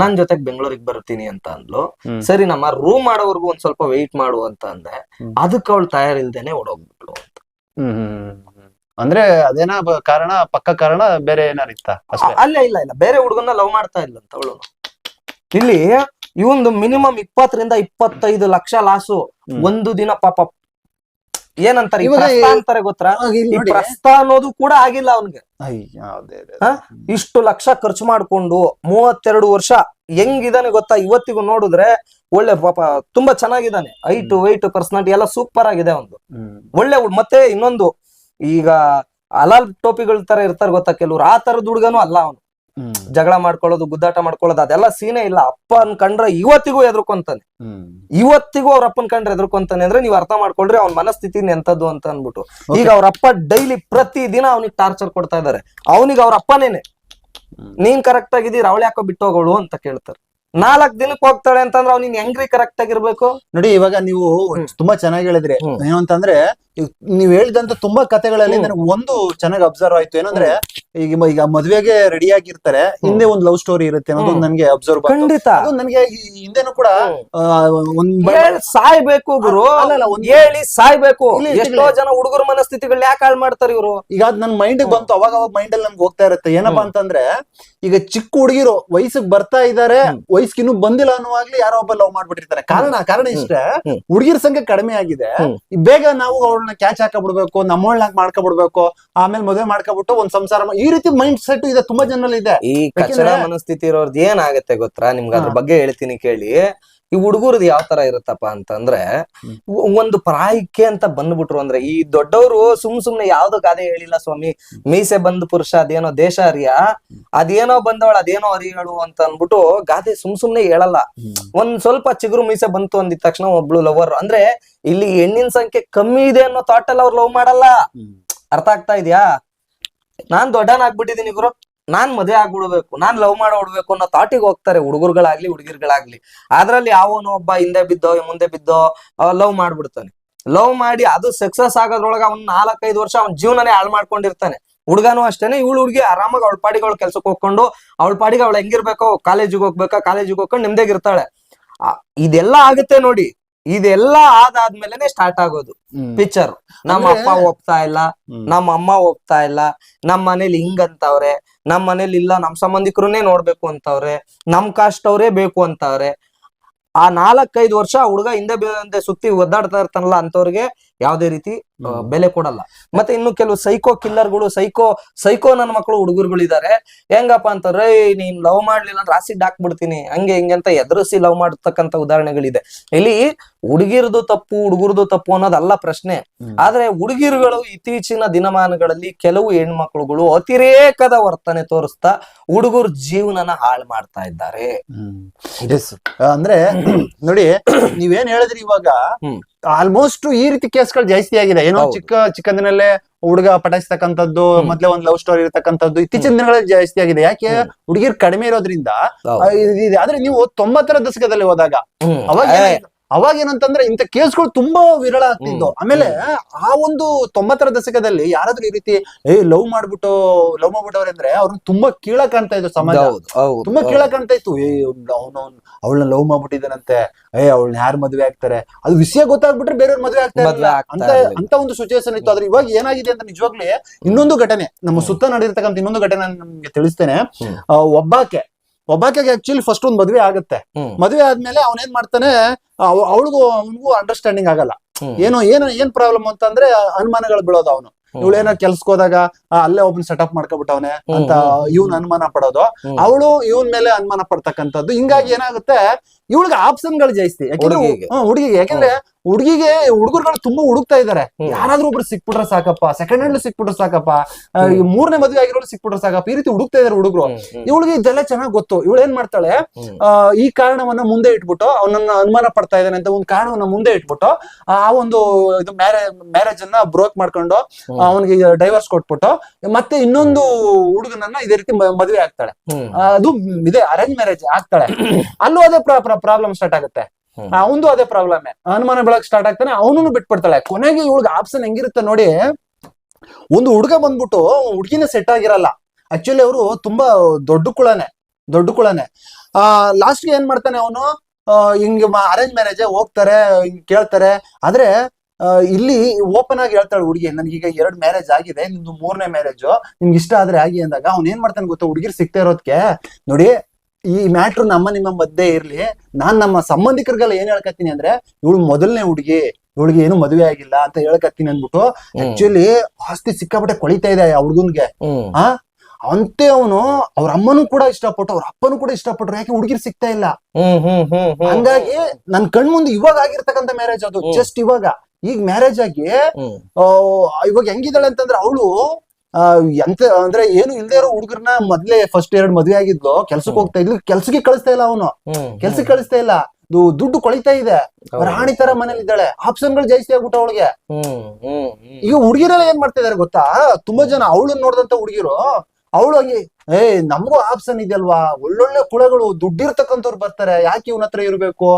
ನನ್ ಜೊತೆಗ್ ಬೆಂಗಳೂರಿಗೆ ಬರ್ತೀನಿ ಅಂತ ಅಂದ್ಲು. ಸರಿ ನಮ್ಮ ರೂಮ್ ಮಾಡೋವರೆಗೂ ಒಂದ್ ಸ್ವಲ್ಪ ವೆಯ್ಟ್ ಮಾಡು ಅಂತ ಅಂದೆ. ಅದಕ್ಕೆ ಅವಳು ತಯಾರಿಲ್ದೇನೆ ಓಡೋಗ್ಬಿಟ್ಲು ಅಂತ ಹ್ಮ್. ಅಂದ್ರೆ ಅದೇನ ಕಾರಣ ಪಕ್ಕ ಕಾರಣ ಬೇರೆ ಏನಾರ ಇತ್ತ? ಅಷ್ಟೇ. ಅಲ್ಲ ಇಲ್ಲ ಇಲ್ಲ. ಬೇರೆ ಹುಡುಗನ್ನ ಲವ್ ಮಾಡ್ತಾ ಇಲ್ಲ ಅಂತ ಅವಳು. ಇಲ್ಲಿ ಇವಂದು ಮಿನಿಮಮ್ ಇಪ್ಪತ್ತರಿಂದ ಇಪ್ಪತ್ತೈದು ಲಕ್ಷ ಲಾಸು ಒಂದು ದಿನ ಪಾಪ. ಏನಂತಾರೆ ಇವಾಗ ಅಂತಾರೆ ಗೊತ್ತಾ? ಆಗ ಇಲ್ಲಿ ಈ ನೋಡಿ. ಪ್ರಸ್ತ ಅನ್ನೋದು ಕೂಡ ಆಗಿಲ್ಲ ಅವನ್ಗೆ. ಅಯ್ಯ, ಅದೇ, ಅದೇ, ಹಾ? ಇಷ್ಟು ಲಕ್ಷ ಖರ್ಚು ಮಾಡ್ಕೊಂಡು ಮೂವತ್ತೆರಡು ವರ್ಷ ಹೆಂಗಿದಾನೆ ಗೊತ್ತಾ? ಇವತ್ತಿಗೂ ನೋಡಿದ್ರೆ ಒಳ್ಳೆ ಪಾಪ ತುಂಬಾ ಚೆನ್ನಾಗಿದ್ದಾನೆ. ಹೈಟ್ ವೈಟ್ ಪರ್ಸನಾಲಿಟಿ ಎಲ್ಲ ಸೂಪರ್ ಆಗಿದೆ ಒಂದು ಹ್ಮ್. ಒಳ್ಳೆ ಹುಡ್- ಮತ್ತೆ ಇನ್ನೊಂದು ಈಗ ಅಲಾಲ್ ಟೋಪಿಗಳ ತರ ಇರ್ತಾರೆ ಗೊತ್ತಾ ಕೆಲವ್ರು? ಆ ತರದ ಹುಡುಗನು ಅಲ್ಲ ಅವನು. ಜಗಳ ಮಾಡ್ಕೊಳ್ಳೋದು ಗುದ್ದಾಟ ಮಾಡ್ಕೊಳ್ಳೋದು ಅದೆಲ್ಲ ಸೀನೆ ಇಲ್ಲ. ಅಪ್ಪ ಕಂಡ್ರೆ ಇವತ್ತಿಗೂ ಎದ್ರುಕೊಂತಾನೆ ಇವತ್ತಿಗೂ ಅವ್ರ ಅಪ್ಪನ್ ಕಂಡ್ರೆ ಎದ್ರುಕೊಂತಾನೆ ಅಂದ್ರೆ ನೀವ್ ಅರ್ಥ ಮಾಡ್ಕೊಳ್ರಿ ಅವ್ನ ಮನಸ್ಥಿತಿ ಎಂತದ್ದು ಅಂತ ಅನ್ಬಿಟ್ಟು ಈಗ ಅವ್ರ ಅಪ್ಪ ಡೈಲಿ ಪ್ರತಿ ದಿನ ಅವನಿಗೆ ಟಾರ್ಚರ್ ಕೊಡ್ತಾ ಇದಾರೆ. ಅವನಿಗೆ ಅವ್ರ ಅಪ್ಪನೇನೆ. ನೀನ್ ಕರೆಕ್ಟ್ ಆಗಿದ್ದೀರ ಅವಳು ಯಾಕೋ ಬಿಟ್ಟು ಹೋಗೋಳು ಅಂತ ಕೇಳ್ತಾರೆ. ನಾಲ್ಕ್ ದಿನಕ್ಕೆ ಹೋಗ್ತಾಳೆ ಅಂತಂದ್ರೆ ಅವ್ನಿನ್ ಹೆಂಗ್ರಿ ಕರೆಕ್ಟ್ ಆಗಿರ್ಬೇಕು? ನೋಡಿ ಇವಾಗ ನೀವು ತುಂಬಾ ಚೆನ್ನಾಗಿ ಹೇಳಿದ್ರಿ. ಏನು ಅಂತಂದ್ರೆ ನೀವ್ ಹೇಳಿದಂತ ತುಂಬಾ ಕಥೆಗಳಲ್ಲಿ ನನಗೆ ಒಂದು ಚೆನ್ನಾಗಿ ಅಬ್ಸರ್ವ್ ಆಯ್ತು. ಏನಂದ್ರೆ ಈಗ ಈಗ ಮದ್ವೆಗೆ ರೆಡಿ ಆಗಿರ್ತಾರೆ ಹಿಂದೆ ಒಂದ್ ಲವ್ ಸ್ಟೋರಿ ಇರುತ್ತೆ ಅನ್ನೋದು ನನಗೆ ಅಬ್ಸರ್ವ್ ಖಂಡಿತ. ನನ್ಗೆ ಹಿಂದೆನೂ ಕೂಡ ಒಂದ್ ಸಾಯ್ಬೇಕು ಗುರು. ಹೇಳಿ ಸಾಯ್ಬೇಕು. ಎಷ್ಟೋ ಜನ ಹುಡುಗರ ಮನಸ್ಥಿತಿಗಳು ಯಾಕೆ ಹಾಳು ಮಾಡ್ತಾರೆ ಇವರು? ಈಗ ಅದ್ ನನ್ ಮೈಂಡ್. ಬಂತು. ಅವಾಗ ಅವಾಗ ಮೈಂಡ್ ಅಲ್ಲಿ ನನ್ಗೆ ಹೋಗ್ತಾ ಇರುತ್ತೆ. ಏನಪ್ಪಾ ಅಂತಂದ್ರೆ ಈಗ ಚಿಕ್ಕ ಹುಡುಗಿರು ವಯಸ್ಸಿಗೆ ಬರ್ತಾ ಇದಾರೆ ವಯಸ್ಸಿಗೆ ವಯಸ್ಸಿಗಿನ್ನೂ ಬಂದಿಲ್ಲ ಅನ್ನುವಾಗ್ಲಿ ಯಾರೋ ಒಬ್ಬ ಲವ್ ಮಾಡ್ಬಿಟ್ಟಿರ್ತಾರೆ. ಕಾರಣ ಕಾರಣ ಇಷ್ಟೇ. ಹುಡುಗಿರ ಸಂಖ್ಯೆ ಕಡಿಮೆ ಆಗಿದೆ. ಬೇಗ ನಾವು ಅವಳನ್ನ ಕ್ಯಾಚ್ ಹಾಕಬಿಡ್ಬೇಕು ನಮ್ಮಳ್ನ ಮಾಡ್ಕೊಬಿಡ್ಬೇಕು ಆಮೇಲೆ ಮದುವೆ ಮಾಡ್ಕೊಬಿಟ್ಟು ಒಂದ್ ಸಂಸಾರ ಮಾ- ಈ ರೀತಿ ಮೈಂಡ್ ಸೆಟ್ ಇದೆ ತುಂಬಾ ಜನರಲ್ಲಿ ಇದೆ. ಈ ಕಚಡ ಯಾಕೆಂದ್ರೆ- ಮನಸ್ಥಿತಿ ಇರೋರ್ದು ಏನಾಗತ್ತೆ ಗೊತ್ತಾ? ನಿಮ್ಗೆ ಅದ್ರ ಬಗ್ಗೆ ಹೇಳ್ತೀನಿ ಕೇಳಿ. ಈ ಹುಡುಗರದ್ದು ಯಾವ ತರ ಇರುತ್ತಪ್ಪ ಅಂತಂದ್ರೆ. ಒಂದು ಪ್ರಾಯಕ್ಕೆ ಅಂತ ಬಂದ್ಬಿಟ್ರು ಅಂದ್ರೆ ಈ ದೊಡ್ಡವರು ಸುಮ್ ಸುಮ್ನೆ ಯಾವ್ದು ಗಾದೆ ಹೇಳಿಲ್ಲ ಸ್ವಾಮಿ. ಮೀಸೆ ಬಂದ್ ಪುರುಷ ಅದೇನೋ ದೇಶ ಅರಿಯ ಅದೇನೋ ಬಂದವಳ ಅದೇನೋ ಅರಿಯಳು ಅಂತ ಅಂದ್ಬಿಟ್ಟು ಗಾದೆ ಸುಮ್ ಸುಮ್ನೆ ಹೇಳಲ್ಲ. ಒಂದ್ ಸ್ವಲ್ಪ ಚಿಗುರು ಮೀಸೆ ಬಂತು ಅಂದಿದ ತಕ್ಷಣ ಒಬ್ಳು ಲವರ್ ಅಂದ್ರೆ ಇಲ್ಲಿ ಹೆಣ್ಣಿನ ಸಂಖ್ಯೆ ಕಮ್ಮಿ ಇದೆ ಅನ್ನೋ ಥಾಟ್ ಅಲ್ಲಿ ಅವ್ರು ಲವ್ ಮಾಡಲ್ಲ. ಅರ್ಥ ಆಗ್ತಾ ಇದೆಯಾ? ನಾನ್ ದೊಡ್ಡನಾಗ್ಬಿಟ್ಟಿದೀನಿ ಗುರು. ನಾನ್ ಮದುವೆ ಆಗ್ಬಿಡ್ಬೇಕು, ನಾನ್ ಲವ್ ಮಾಡಿ ಅನ್ನೋ ತಾಟಿಗೆ ಹೋಗ್ತಾರೆ ಹುಡುಗರುಗಳಾಗ್ಲಿ, ಹುಡುಗಿರ್ಗಳಾಗ್ಲಿ. ಅದ್ರಲ್ಲಿ ಯಾವನೋ ಒಬ್ಬ ಹಿಂದೆ ಬಿದ್ದೋ ಮುಂದೆ ಬಿದ್ದೋ ಲವ್ ಮಾಡ್ಬಿಡ್ತಾನೆ. ಲವ್ ಮಾಡಿ ಅದು ಸಕ್ಸಸ್ ಆಗೋದ್ರೊಳಗ ಅವ್ನ ನಾಲ್ಕೈದು ವರ್ಷ ಅವ್ನ ಜೀವನನೇ ಹಾಳು ಮಾಡ್ಕೊಂಡಿರ್ತಾನೆ. ಹುಡುಗನು ಅಷ್ಟೇನೆ, ಇವಳು ಹುಡುಗಿ ಆರಾಮಾಗಿ ಅವಳ ಪಾಡಿಗೆ ಅವಳ ಕೆಲ್ಸಕ್ಕೆ ಹೋಗ್ಕೊಂಡು, ಅವಳ ಪಾಡಿಗೆ ಅವಳು ಹೆಂಗಿರ್ಬೇಕೋ, ಕಾಲೇಜಿಗೆ ಹೋಗ್ಬೇಕಾ, ಕಾಲೇಜಿಗೆ ಹೋಗ್ಕೊಂಡು ನಿಮ್ದೇಗಿರ್ತಾಳೆ ಇದೆಲ್ಲ ಆಗುತ್ತೆ ನೋಡಿ. ಇದೆಲ್ಲ ಆದಾದ್ಮೇಲೆನೆ ಸ್ಟಾರ್ಟ್ ಆಗೋದು. ಪಿಕ್ಚರ್ ನಮ್ಮ ಅಪ್ಪ ಒಪ್ತಾ ಇಲ್ಲ ನಮ್ಮ ಅಮ್ಮ ಒಪ್ತಾ ಇಲ್ಲ ನಮ್ಮ ಮನೇಲಿ ಹಿಂಗಂತವ್ರೆ ನಮ್ಮ ಮನೇಲಿ ಇಲ್ಲ ನಮ್ ಸಂಬಂಧಿಕರನ್ನೇ ನೋಡ್ಬೇಕು ಅಂತವ್ರೆ ನಮ್ ಕಾಸ್ಟ್ ಅವರೇ ಬೇಕು ಅಂತವ್ರೆ. ಆ ನಾಲ್ಕೈದು ವರ್ಷ ಹುಡುಗ ಹಿಂದೆ ಹಿಂದೆ ಸುತ್ತಿ ಒದ್ದಾಡ್ತಾ ಇರ್ತಾನಲ್ಲ ಅಂತವ್ರಿಗೆ ಯಾವ್ದೇ ರೀತಿ ಬೆಲೆ ಕೊಡಲ್ಲ. ಮತ್ತೆ ಇನ್ನು ಕೆಲವು ಸೈಕೋ ಕಿಲ್ಲರ್ಗಳು ಸೈಕೋ ಸೈಕೋ ನನ್ನ ಮಕ್ಕಳು ಹುಡುಗರುಗಳಿದ್ದಾರೆ. ಹೆಂಗಪ್ಪ ಅಂತಂದ್ರೆ "ಏಯ್, ನೀನ್ ಲವ್ ಮಾಡ್ಲಿಲ್ಲ ಅಂದ್ರೆ ಆಸಿಡ್ ಹಾಕ್ಬಿಡ್ತೀನಿ. ಹಂಗೆ ಹಿಂಗೆ ಅಂತ ಎದುರಿಸಿ ಲವ್ ಮಾಡತಕ್ಕಂತ ಉದಾಹರಣೆಗಳಿದೆ. ಇಲ್ಲಿ ಹುಡುಗಿರದು ತಪ್ಪು ಹುಡುಗರದು ತಪ್ಪು ಅನ್ನೋದಲ್ಲ ಪ್ರಶ್ನೆ. ಆದ್ರೆ ಹುಡುಗಿರುಗಳು ಇತ್ತೀಚಿನ ದಿನಮಾನಗಳಲ್ಲಿ ಕೆಲವು ಹೆಣ್ಮಕ್ಳುಗಳು ಅತಿರೇಕದ ವರ್ತನೆ ತೋರಿಸ್ತಾ ಹುಡುಗರ ಜೀವನನ ಹಾಳು ಮಾಡ್ತಾ ಇದ್ದಾರೆ. ಅಂದ್ರೆ ನೋಡಿ ನೀವೇನ್ ಹೇಳಿದ್ರಿ ಇವಾಗ ಹ್ಮ್. ಆಲ್ಮೋಸ್ಟ್ ಈ ರೀತಿ ಕೇಸ್ಗಳು ಜಾಸ್ತಿ ಆಗಿದೆ ಏನೋ ಹೌದು. ಚಿಕ್ಕ ಚಿಕ್ಕಂದಿನಲ್ಲೇ ಹುಡುಗ ಪಟಾಯಿಸ್ತಕ್ಕಂಥದ್ದು. ಮೊದ್ಲೇ ಒಂದ್ ಲವ್ ಸ್ಟೋರಿ ಇರತಕ್ಕಂಥದ್ದು ಇತ್ತೀಚಿನ ದಿನಗಳಲ್ಲಿ ಜಾಸ್ತಿ ಆಗಿದೆ ಯಾಕೆ. ಹುಡುಗಿರ್ ಕಡಿಮೆ ಇರೋದ್ರಿಂದ ಹೌದು. ಆ, ಇದು- ಇದು- ಆದ್ರೆ ನೀವು ತೊಂಬತ್ತರ ದಶಕದಲ್ಲಿ ಹೋದಾಗ ಹ್ಮ್. ಅವಾಗ ಏನಾಯ್ತು? ಅವಾಗ ಏನಂತಂದ್ರೆ ಇಂಥ ಕೇಸ್ಗಳು ತುಂಬಾ ವಿರಳ ಆಗ್ತಿದ್ದು ಆಮೇಲೆ ಆ ಒಂದು ತೊಂಬತ್ತರ ದಶಕದಲ್ಲಿ ಯಾರಾದ್ರೂ ಈ ರೀತಿ ಏ ಲವ್ ಮಾಡ್ಬಿಟ್ಟು ಲವ್ ಮಾಡ್ಬಿಟ್ಟವ್ರೆ ಅಂದ್ರೆ ಅವ್ರನ್ನ ತುಂಬಾ ಕೀಳ ಕಾಣ್ತಾ ಇದ್ರು ಸಮಾಜ. ತುಂಬಾ. ಕೀಳ ಕಾಣ್ತಾ ಇತ್ತು. ಏ ಅವನು ಅವಳನ್ನ ಲವ್ ಮಾಡ್ಬಿಟ್ಟಿದ್ದಾನಂತೆ. ಏ ಅವಳನ್ನ ಯಾರು ಮದುವೆ ಆಗ್ತಾರೆ? ಅದು ವಿಷಯ ಗೊತ್ತಾಗ್ಬಿಟ್ರೆ ಬೇರೆಯವ್ರ ಮದ್ವೆ ಆಗ್ತಾ ಮದ್ವೆ ಅಂತ ಅಂತ ಒಂದು ಸಿಚುವೇಶನ್ ಇತ್ತು. ಆದ್ರೆ ಇವಾಗ ಏನಾಗಿದೆ ಅಂತ ನಿಜವಾಗ್ಲೇ ಇನ್ನೊಂದು ಘಟನೆ ನಮ್ಮ ಸುತ್ತ ನಡೆದಿರ್ತಕ್ಕಂಥ ಇನ್ನೊಂದು ಘಟನೆ ನಮ್ಗೆ ನಿಮ್ಗೆ ತಿಳಿಸ್ತೇನೆ. ಆ, ಒಬ್ಬಾಕೆ ಒಬ್ಬಾಕೆಗೆ ಆಕ್ಚುಲಿ ಫಸ್ಟ್ ಒಂದು ಮದುವೆ ಆಗುತ್ತೆ. ಮದುವೆ ಆದ್ಮೇಲೆ ಅವನೇನ್ ಮಾಡ್ತಾನೆ ಅವಳಿಗೂ ಅವನಿಗೂ ಅಂಡರ್ಸ್ಟ್ಯಾಂಡಿಂಗ್ ಆಗಲ್ಲ. ಏನೋ ಏನು ಏನು ಪ್ರಾಬ್ಲಮ್ ಅಂತಂದ್ರೆ ಅನುಮಾನಗಳು ಬೀಳೋದು ಅವನು. ಹ್ಮ್. ಇವಳು ಏನೋ ಕೆಲ್ಸಕ್ಕೆ ಹೋದಾಗ ಅಲ್ಲೇ ಒಬ್ನ ಸೆಟಪ್ ಮಾಡ್ಕೊಬಿಟ್ಟವನೆ ಅಂತ ಇವನ್ ಅನುಮಾನ ಪಡೋದು. ಅವಳು ಇವನ್ ಮೇಲೆ ಅನುಮಾನ ಪಡ್ತಕ್ಕಂಥದ್ದು. ಹಿಂಗಾಗಿ ಏನಾಗುತ್ತೆ ಇವಳಿಗೆ ಆಪ್ಷನ್ಗಳು ಜಾಸ್ತಿ. ಯಾಕಂದ್ರೆ ಹುಡುಗಿಗೆ. ಯಾಕಂದ್ರೆ ಹುಡುಗಿಗೆ ಹುಡುಗರುಗಳು ತುಂಬಾ ಹುಡುಕ್ತಾ ಇದಾರೆ. ಯಾರಾದ್ರೂ ಒಬ್ರು ಸಿಕ್ಬಿಟ್ರೆ ಸಾಕಪ್ಪ ಸೆಕೆಂಡ್ ಹ್ಯಾಂಡ್ ಸಿಕ್ಬಿಟ್ರೆ ಸಾಕಪ್ಪ ಈ ಮೂರನೇ ಮದುವೆ ಆಗಿರೋರು ಸಿಕ್ಬಿಟ್ರೆ ಸಾಕಪ್ಪ ಈ ರೀತಿ ಹುಡುಕ್ತಾ ಇದಾರೆ ಹುಡುಗರು. ಇವಳಿಗೆ ಇದೆಲ್ಲ ಚೆನ್ನಾಗ್ ಗೊತ್ತು. ಇವಳು ಏನ್ ಮಾಡ್ತಾಳೆ ಈ ಕಾರಣವನ್ನ ಮುಂದೆ ಇಟ್ಬಿಟ್ಟು ಅವನನ್ನ ಅನುಮಾನ ಪಡ್ತಾ ಇದ್ದಾನೆ ಅಂತ ಒಂದು ಕಾರಣವನ್ನ ಮುಂದೆ ಇಟ್ಬಿಟ್ಟು ಆ ಒಂದು ಇದು ಮ್ಯಾರೇಜ್ ಮ್ಯಾರೇಜ್ ಅನ್ನ ಬ್ರೋಕ್ ಮಾಡ್ಕೊಂಡು. ಅವನಿಗೆ ಡೈವರ್ಸ್ ಕೊಟ್ಬಿಟ್ಟು ಮತ್ತೆ ಇನ್ನೊಂದು ಹುಡುಗನನ್ನ ಇದೇ ರೀತಿ ಮದುವೆ ಆಗ್ತಾಳೆ. ಅದು ಇದೆ ಅರೇಂಜ್ ಮ್ಯಾರೇಜ್ ಆಗ್ತಾಳೆ. [clears throat] ಅಲ್ಲೂ ಅದೇ ಪ್ರಾಬ್ಲಮ್ ಸ್ಟಾರ್ಟ್ ಆಗುತ್ತೆ. ಅವನು ಅದೇ ಪ್ರಾಬ್ಲಮ್ ಅನುಮಾನ ಬೆಳಕ್ ಸ್ಟಾರ್ಟ್ ಆಗ್ತಾನೆ ಅವನು ಬಿಟ್ಬಿಡ್ತಾಳೆ. ಕೊನೆಗೆ ಇವಳಿಗೆ ಆಪ್ಷನ್ ಹೆಂಗಿರುತ್ತೆ ನೋಡಿ ಒಂದು ಹುಡುಗ ಬಂದ್ಬಿಟ್ಟು ಹುಡುಗಿನ ಸೆಟ್ ಆಗಿರಲ್ಲ. ಆಕ್ಚುಲಿ ಅವರು ತುಂಬಾ ದೊಡ್ಡ ಕುಳನೆ ದೊಡ್ಡ ಕುಳನೆ. ಆ ಲಾಸ್ಟ್ ಏನ್ ಮಾಡ್ತಾನೆ ಅವನು? ಹಿಂಗ್ ಅರೇಂಜ್ ಮ್ಯಾರೇಜ್ ಹೋಗ್ತಾರೆ ಹಿಂಗ್ ಕೇಳ್ತಾರೆ. ಆದ್ರೆ ಇಲ್ಲಿ ಓಪನ್ ಆಗಿ ಹೇಳ್ತಾಳೆ ಹುಡುಗಿ ನನ್ಗೀಗ ಎರಡ್ ಮ್ಯಾರೇಜ್ ಆಗಿದೆ ನಿಮ್ದು ಮೂರನೇ ಮ್ಯಾರೇಜ್ ನಿಮ್ಗೆ ಇಷ್ಟ ಆದ್ರೆ ಆಗಿ ಅಂದಾಗ ಅವ್ನ ಏನ್ ಮಾಡ್ತಾನೆ ಗೊತ್ತಾ? ಹುಡುಗಿರ್ ಸಿಗ್ತಾ ಇರೋದಕ್ಕೆ ನೋಡಿ ಈ ಮ್ಯಾಟ್ರ್ ನಮ್ಮ ನಿಮ್ಮ ಮಧ್ಯೆ ಇರ್ಲಿ. ನಾನ್ ನಮ್ಮ ಸಂಬಂಧಿಕರಿಗೆಲ್ಲ ಏನ್ ಹೇಳ್ಕತ್ತೀನಿ ಅಂದ್ರೆ ಇವಳು ಮೊದಲನೇ ಹುಡುಗಿ ಇವಳಿಗೆ ಏನು ಮದುವೆ ಆಗಿಲ್ಲ ಅಂತ ಹೇಳ್ಕತ್ತೀನಿ ಅಂದ್ಬಿಟ್ಟು ಆಕ್ಚುಲಿ ಆಸ್ತಿ ಸಿಕ್ಕಾಪಟ್ಟೆ ಕೊಳಿತಾ ಇದೆ ಆ ಹುಡುಗನ್ಗೆ. ಹಾ ಆ? ಅಂತೆ ಅವನು ಅವ್ರ ಅಮ್ಮನೂ ಕೂಡ ಇಷ್ಟಪಟ್ಟು ಅವ್ರ ಅಪ್ಪನೂ ಕೂಡ ಇಷ್ಟಪಟ್ರು ಯಾಕೆ ಹುಡುಗಿರ್ ಸಿಗ್ತಾ ಇಲ್ಲ. ಹಂಗಾಗಿ ನನ್ ಕಣ್ ಮುಂದೆ ಇವಾಗ ಆಗಿರ್ತಕ್ಕಂಥ ಮ್ಯಾರೇಜ್ ಅದು. ಜಸ್ಟ್ ಇವಾಗ. ಈಗ ಮ್ಯಾರೇಜ್ ಆಗಿ ಇವಾಗ ಹೆಂಗಿದ್ದಾಳೆ ಅಂತಂದ್ರೆ ಅವಳು ಎಂತ ಅಂದ್ರೆ ಏನು ಇಲ್ದೇ ಇರೋ ಹುಡುಗರ್ನ ಮೊದ್ಲೇ ಫಸ್ಟ್ ಎರಡ್ ಮದ್ವೆ ಆಗಿದ್ಲು ಕೆಲ್ಸಕ್ಕೆ ಹೋಗ್ತಾ ಇದ್ಲು. ಕೆಲ್ಸಕ್ಕೆ ಕಳಿಸ್ತಾ ಇಲ್ಲ ಅವನು. ಕೆಲ್ಸಕ್ಕೆ ಕಳಿಸ್ತಾ ಇಲ್ಲ. ದುಡ್ಡು ಕೊಳಿತಾ ಇದೆ. ರಾಣಿ ತರ ಮನೇಲಿ ಇದ್ದಾಳೆ ಆಪ್ಷನ್ಗಳು ಜಾಸ್ತಿ ಆಗ್ಬಿಟ್ಟ ಅವಳಿಗೆ. ಈಗ ಹುಡುಗಿರೆಲ್ಲ ಏನ್ ಮಾಡ್ತಾ ಇದಾರೆ ಗೊತ್ತಾ? ತುಂಬಾ ಜನ ಅವಳನ್ನ ನೋಡಿದಂತ ಹುಡುಗಿರು ಅವಳು ಹಂಗೆ ಏ ನಮಗೂ ಆಪ್ಷನ್ ಇದೆಯಲ್ವಾ? ಒಳ್ಳೊಳ್ಳೆ ಕುಳಗಳು ದುಡ್ಡಿರ್ತಕ್ಕಂಥವ್ರು ಬರ್ತಾರೆ. ಯಾಕೆ ಇವನ ಹತ್ರ ಇರ್ಬೇಕು.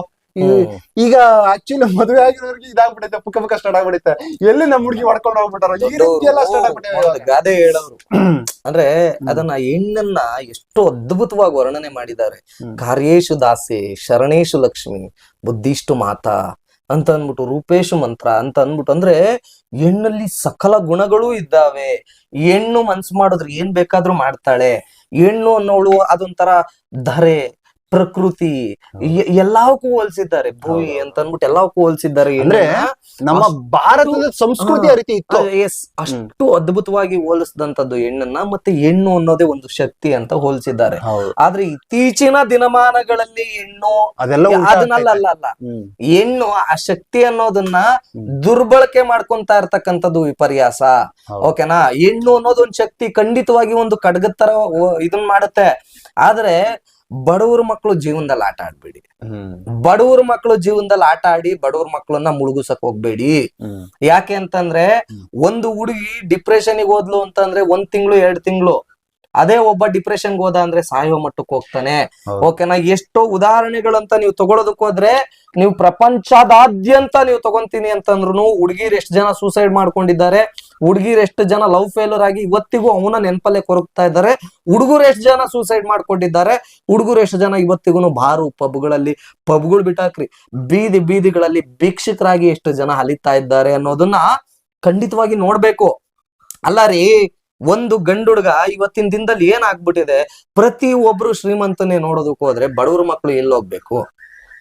ಈಗ ಆಕ್ಚುಲಿ ಮದುವೆ ಆಗಿರೋರ್ಗೆ ಇದಾಗ್ಬಿಟ್ಟೈತೆ ಪುಕ್ಕ ಪುಕ್ಕ ಸ್ಟಾರ್ಟ್ ಆಗ್ಬಿಡುತ್ತೆ ಎಲ್ಲಿ ನಮ್ಮ ಹುಡುಗಿ ಹೊಡ್ಕೊಂಡು ಹೋಗ್ಬಿಟ್ಟಾರ? ಈ ರೀತಿ ಎಲ್ಲ ಸ್ಟಾರ್ಟ್ ಆಗ್ಬಿಟ್ಟಿದೆ ಒಂದು ಗಾದೆ ಹೇಳೋರು. ಅಂದ್ರೆ ಅದನ್ನ ಹೆಣ್ಣನ್ನ ಎಷ್ಟು ಅದ್ಭುತವಾಗಿ ವರ್ಣನೆ ಮಾಡಿದ್ದಾರೆ. ಕಾರ್ಯೇಶು ದಾಸೆ ಶರಣೇಶು ಲಕ್ಷ್ಮಿ ಬುದ್ಧಿಷ್ಟು ಮಾತಾ ಅಂತ ಅಂದ್ಬಿಟ್ಟು ರೂಪೇಶು ಮಂತ್ರ ಅಂತ ಅಂದ್ಬಿಟ್ಟು ಅಂದ್ರೆ ಹೆಣ್ಣಲ್ಲಿ ಸಕಲ ಗುಣಗಳು ಇದ್ದಾವೆ. ಹೆಣ್ಣು ಮನ್ಸು ಮಾಡಿದ್ರೆ ಏನ್ ಬೇಕಾದ್ರೂ ಮಾಡ್ತಾಳೆ. ಹೆಣ್ಣು ಅನ್ನೋಳು ಅದೊಂಥರ ಧರೆ. ಪ್ರಕೃತಿ ಎಲ್ಲಾವಕ್ಕೂ ಹೋಲ್ಸಿದ್ದಾರೆ. ಭೂಮಿ ಅಂತ ಅಂದ್ಬಿಟ್ಟು ಎಲ್ಲವಕ್ಕೂ ಹೋಲ್ಸಿದ್ದಾರೆ. ಅಂದ್ರೆ ನಮ್ಮ ಭಾರತದ ಸಂಸ್ಕೃತಿ ರೀತಿ ಇತ್ತು. ಎಸ್ ಅಷ್ಟು ಅದ್ಭುತವಾಗಿ ಹೋಲಿಸಿದಂತದ್ದು ಹೆಣ್ಣನ್ನ ಮತ್ತೆ ಹೆಣ್ಣು ಅನ್ನೋದೇ ಒಂದು ಶಕ್ತಿ ಅಂತ ಹೋಲಿಸಿದ್ದಾರೆ. ಆದ್ರೆ ಇತ್ತೀಚಿನ ದಿನಮಾನಗಳಲ್ಲಿ ಹೆಣ್ಣು ಅದೆಲ್ಲ ಅದನ್ನಲ್ಲ ಅಲ್ಲ ಅಲ್ಲ ಹೆಣ್ಣು ಆ ಶಕ್ತಿ ಅನ್ನೋದನ್ನ. ದುರ್ಬಳಕೆ ಮಾಡ್ಕೊಂತಾ ಇರ್ತಕ್ಕಂಥದ್ದು ವಿಪರ್ಯಾಸ. ಓಕೆನಾ? ಹೆಣ್ಣು ಅನ್ನೋದೊಂದು ಶಕ್ತಿ ಖಂಡಿತವಾಗಿ ಒಂದು ಕಡ್ಗತ್ತರ ತರ ಇದನ್ ಮಾಡುತ್ತೆ. ಆದ್ರೆ ಬಡವ್ರ ಮಕ್ಕಳು ಜೀವನದಲ್ಲಿ ಆಟ ಆಡ್ಬೇಡಿ. ಬಡವ್ರ ಮಕ್ಕಳು ಜೀವನದಲ್ಲಿ ಆಟ ಆಡಿ ಬಡವ್ರ ಮಕ್ಕಳನ್ನ ಮುಳುಗಿಸಕ್ ಹೋಗ್ಬೇಡಿ. ಯಾಕೆ ಅಂತಂದ್ರೆ ಒಂದು ಹುಡುಗಿ ಡಿಪ್ರೆಷನ್ ಹೋದ್ಲು ಅಂತಂದ್ರೆ ಒಂದ್ ತಿಂಗಳು ಎರಡ್ ತಿಂಗಳು. ಅದೇ ಒಬ್ಬ ಡಿಪ್ರೆಷನ್ಗೆ ಹೋದ ಅಂದ್ರೆ ಸಾಯೋ ಮಟ್ಟಕ್ಕೆ ಹೋಗ್ತಾನೆ. ಓಕೆನಾ ಎಷ್ಟೋ ಉದಾಹರಣೆಗಳಂತ ನೀವು ತಗೊಳೋದಕ್ಕೆ ಹೋದ್ರೆ ನೀವು ಪ್ರಪಂಚದಾದ್ಯಂತ ನೀವು ತಗೊಂತೀನಿ ಅಂತಂದ್ರು ಹುಡುಗಿರ್ ಎಷ್ಟು ಜನ ಸೂಸೈಡ್ ಮಾಡ್ಕೊಂಡಿದ್ದಾರೆ ಹುಡುಗಿರ್ ಎಷ್ಟು ಜನ ಲವ್ ಫೇಲರ್ ಆಗಿ ಇವತ್ತಿಗೂ ಅವನ ನೆನಪಲ್ಲೇ ಕೊರಗ್ತಾ ಇದ್ದಾರೆ ಹುಡುಗರು ಎಷ್ಟು ಜನ ಸೂಸೈಡ್ ಮಾಡ್ಕೊಂಡಿದ್ದಾರೆ ಹುಡುಗರು ಎಷ್ಟು ಜನ ಇವತ್ತಿಗೂ ಬಾರು ಪಬ್ಗಳಲ್ಲಿ ಪಬ್ಗಳು ಬಿಟ್ಟಾಕ್ರಿ ಬೀದಿ ಬೀದಿಗಳಲ್ಲಿ ಭಿಕ್ಷಕರಾಗಿ ಎಷ್ಟು ಜನ ಅಲಿತಾ ಇದ್ದಾರೆ ಅನ್ನೋದನ್ನ ಖಂಡಿತವಾಗಿ ನೋಡ್ಬೇಕು ಅಲ್ಲ ರೀ ಒಂದು ಗಂಡುಡ್ಗ ಇವತ್ತಿನ ದಿನದಲ್ಲಿ ಏನ್ ಆಗ್ಬಿಟ್ಟಿದೆ ಪ್ರತಿ ಒಬ್ರು ಶ್ರೀಮಂತನೇ ನೋಡೋದಕ್ಕೆ ಹೋದ್ರೆ ಬಡವ್ರ ಮಕ್ಕಳು ಎಲ್ಲಿ ಹೋಗ್ಬೇಕು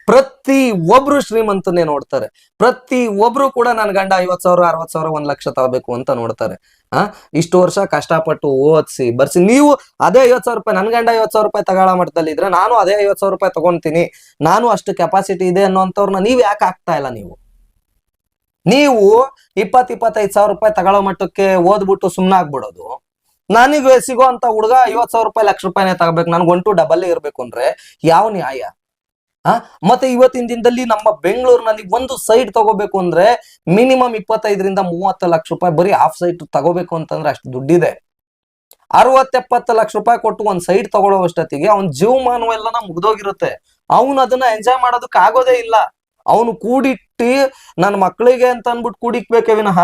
ಪ್ರತಿ ಒಬ್ರು ಶ್ರೀಮಂತನೇ ನೋಡ್ತಾರೆ. ಪ್ರತಿ ಒಬ್ರು ಕೂಡ ನನ್ ಗಂಡ ಐವತ್ ಸಾವಿರ, ಅರವತ್ ಸಾವಿರ, ಒಂದ್ ಲಕ್ಷ ತಗೋಬೇಕು ಅಂತ ನೋಡ್ತಾರೆ. ಆ? ಇಷ್ಟು ವರ್ಷ ಕಷ್ಟಪಟ್ಟು ಓದಿಸಿ, ಬರ್ಸಿ. ನೀವು ಅದೇ ಐವತ್ ಸಾವಿರ ರೂಪಾಯಿ, ನನ್ ಗಂಡ ಐವತ್ ಸಾವಿರ ರೂಪಾಯಿ ತಗೊಳ್ಳೋ ಮಟ್ಟದಲ್ಲಿ ಇದ್ರೆ ನಾನು ಅದೇ ಐವತ್ ಸಾವಿರ ರೂಪಾಯಿ ತಗೊಂತೀನಿ. ನಾನು ಅಷ್ಟು ಕೆಪಾಸಿಟಿ ಇದೆ ಅನ್ನೋಂಥವ್ರನ್ನ ನೀವ್ ಯಾಕೆ ಆಗ್ತಾ ಇಲ್ಲ ನೀವು? ನೀವು ಇಪ್ಪತ್ ಇಪ್ಪತ್ತೈದು ಸಾವಿರ ರೂಪಾಯಿ ತಗೊಳ್ಳೋ ಮಟ್ಟಕ್ಕೆ ಓದ್ಬಿಟ್ಟು ಸುಮ್ನೆ ಆಗ್ಬಿಡೋದು. ನನಗೆ ಸಿಗೋ ಅಂತ ಹುಡುಗ ಐವತ್ ಸಾವಿರ ರೂಪಾಯಿ ಲಕ್ಷ ರೂಪಾಯಿನೇ ತಗೋಬೇಕು. ನನ್ಗೆ ಒಂಟು ಡಬಲ್ ಇರ್ಬೇಕು ಅಂದ್ರೆ ಯಾವ ನ್ಯಾಯ? ಆ? ಮತ್ತೆ ಇವತ್ತಿನ ದಿನದಲ್ಲಿ ನಮ್ಮ ಬೆಂಗಳೂರಿನಲ್ಲಿ ಒಂದು ಸೈಟ್ ತಗೋಬೇಕು ಅಂದ್ರೆ ಮಿನಿಮಮ್ ಇಪ್ಪತ್ತೈದರಿಂದ ಮೂವತ್ತು ಲಕ್ಷ ರೂಪಾಯಿ ಬರೀ ಹಾಫ್ ಸೈಟ್ ತಗೋಬೇಕು ಅಂತಂದ್ರೆ ಅಷ್ಟು ದುಡ್ಡಿದೆ. ಅರವತ್ತೆಪ್ಪತ್ತು ಲಕ್ಷ ರೂಪಾಯಿ ಕೊಟ್ಟು ಒಂದ್ ಸೈಟ್ ತಗೊಳ್ಳೋ ಅಷ್ಟೊತ್ತಿಗೆ ಅವ್ನ ಜೀವಮಾನವೆಲ್ಲನ ಮುಗ್ದೋಗಿರುತ್ತೆ. ಅವನು ಅದನ್ನ ಎಂಜಾಯ್ ಮಾಡೋದಕ್ಕೆ ಆಗೋದೇ ಇಲ್ಲ. ಅವನು ಕೂಡಿಟ್ಟಿ ನನ್ನ ಮಕ್ಕಳಿಗೆ ಅಂತ ಅನ್ಬಿಟ್ಟು ಕೂಡಿಕ್ಬೇಕೆ ವಿನಃ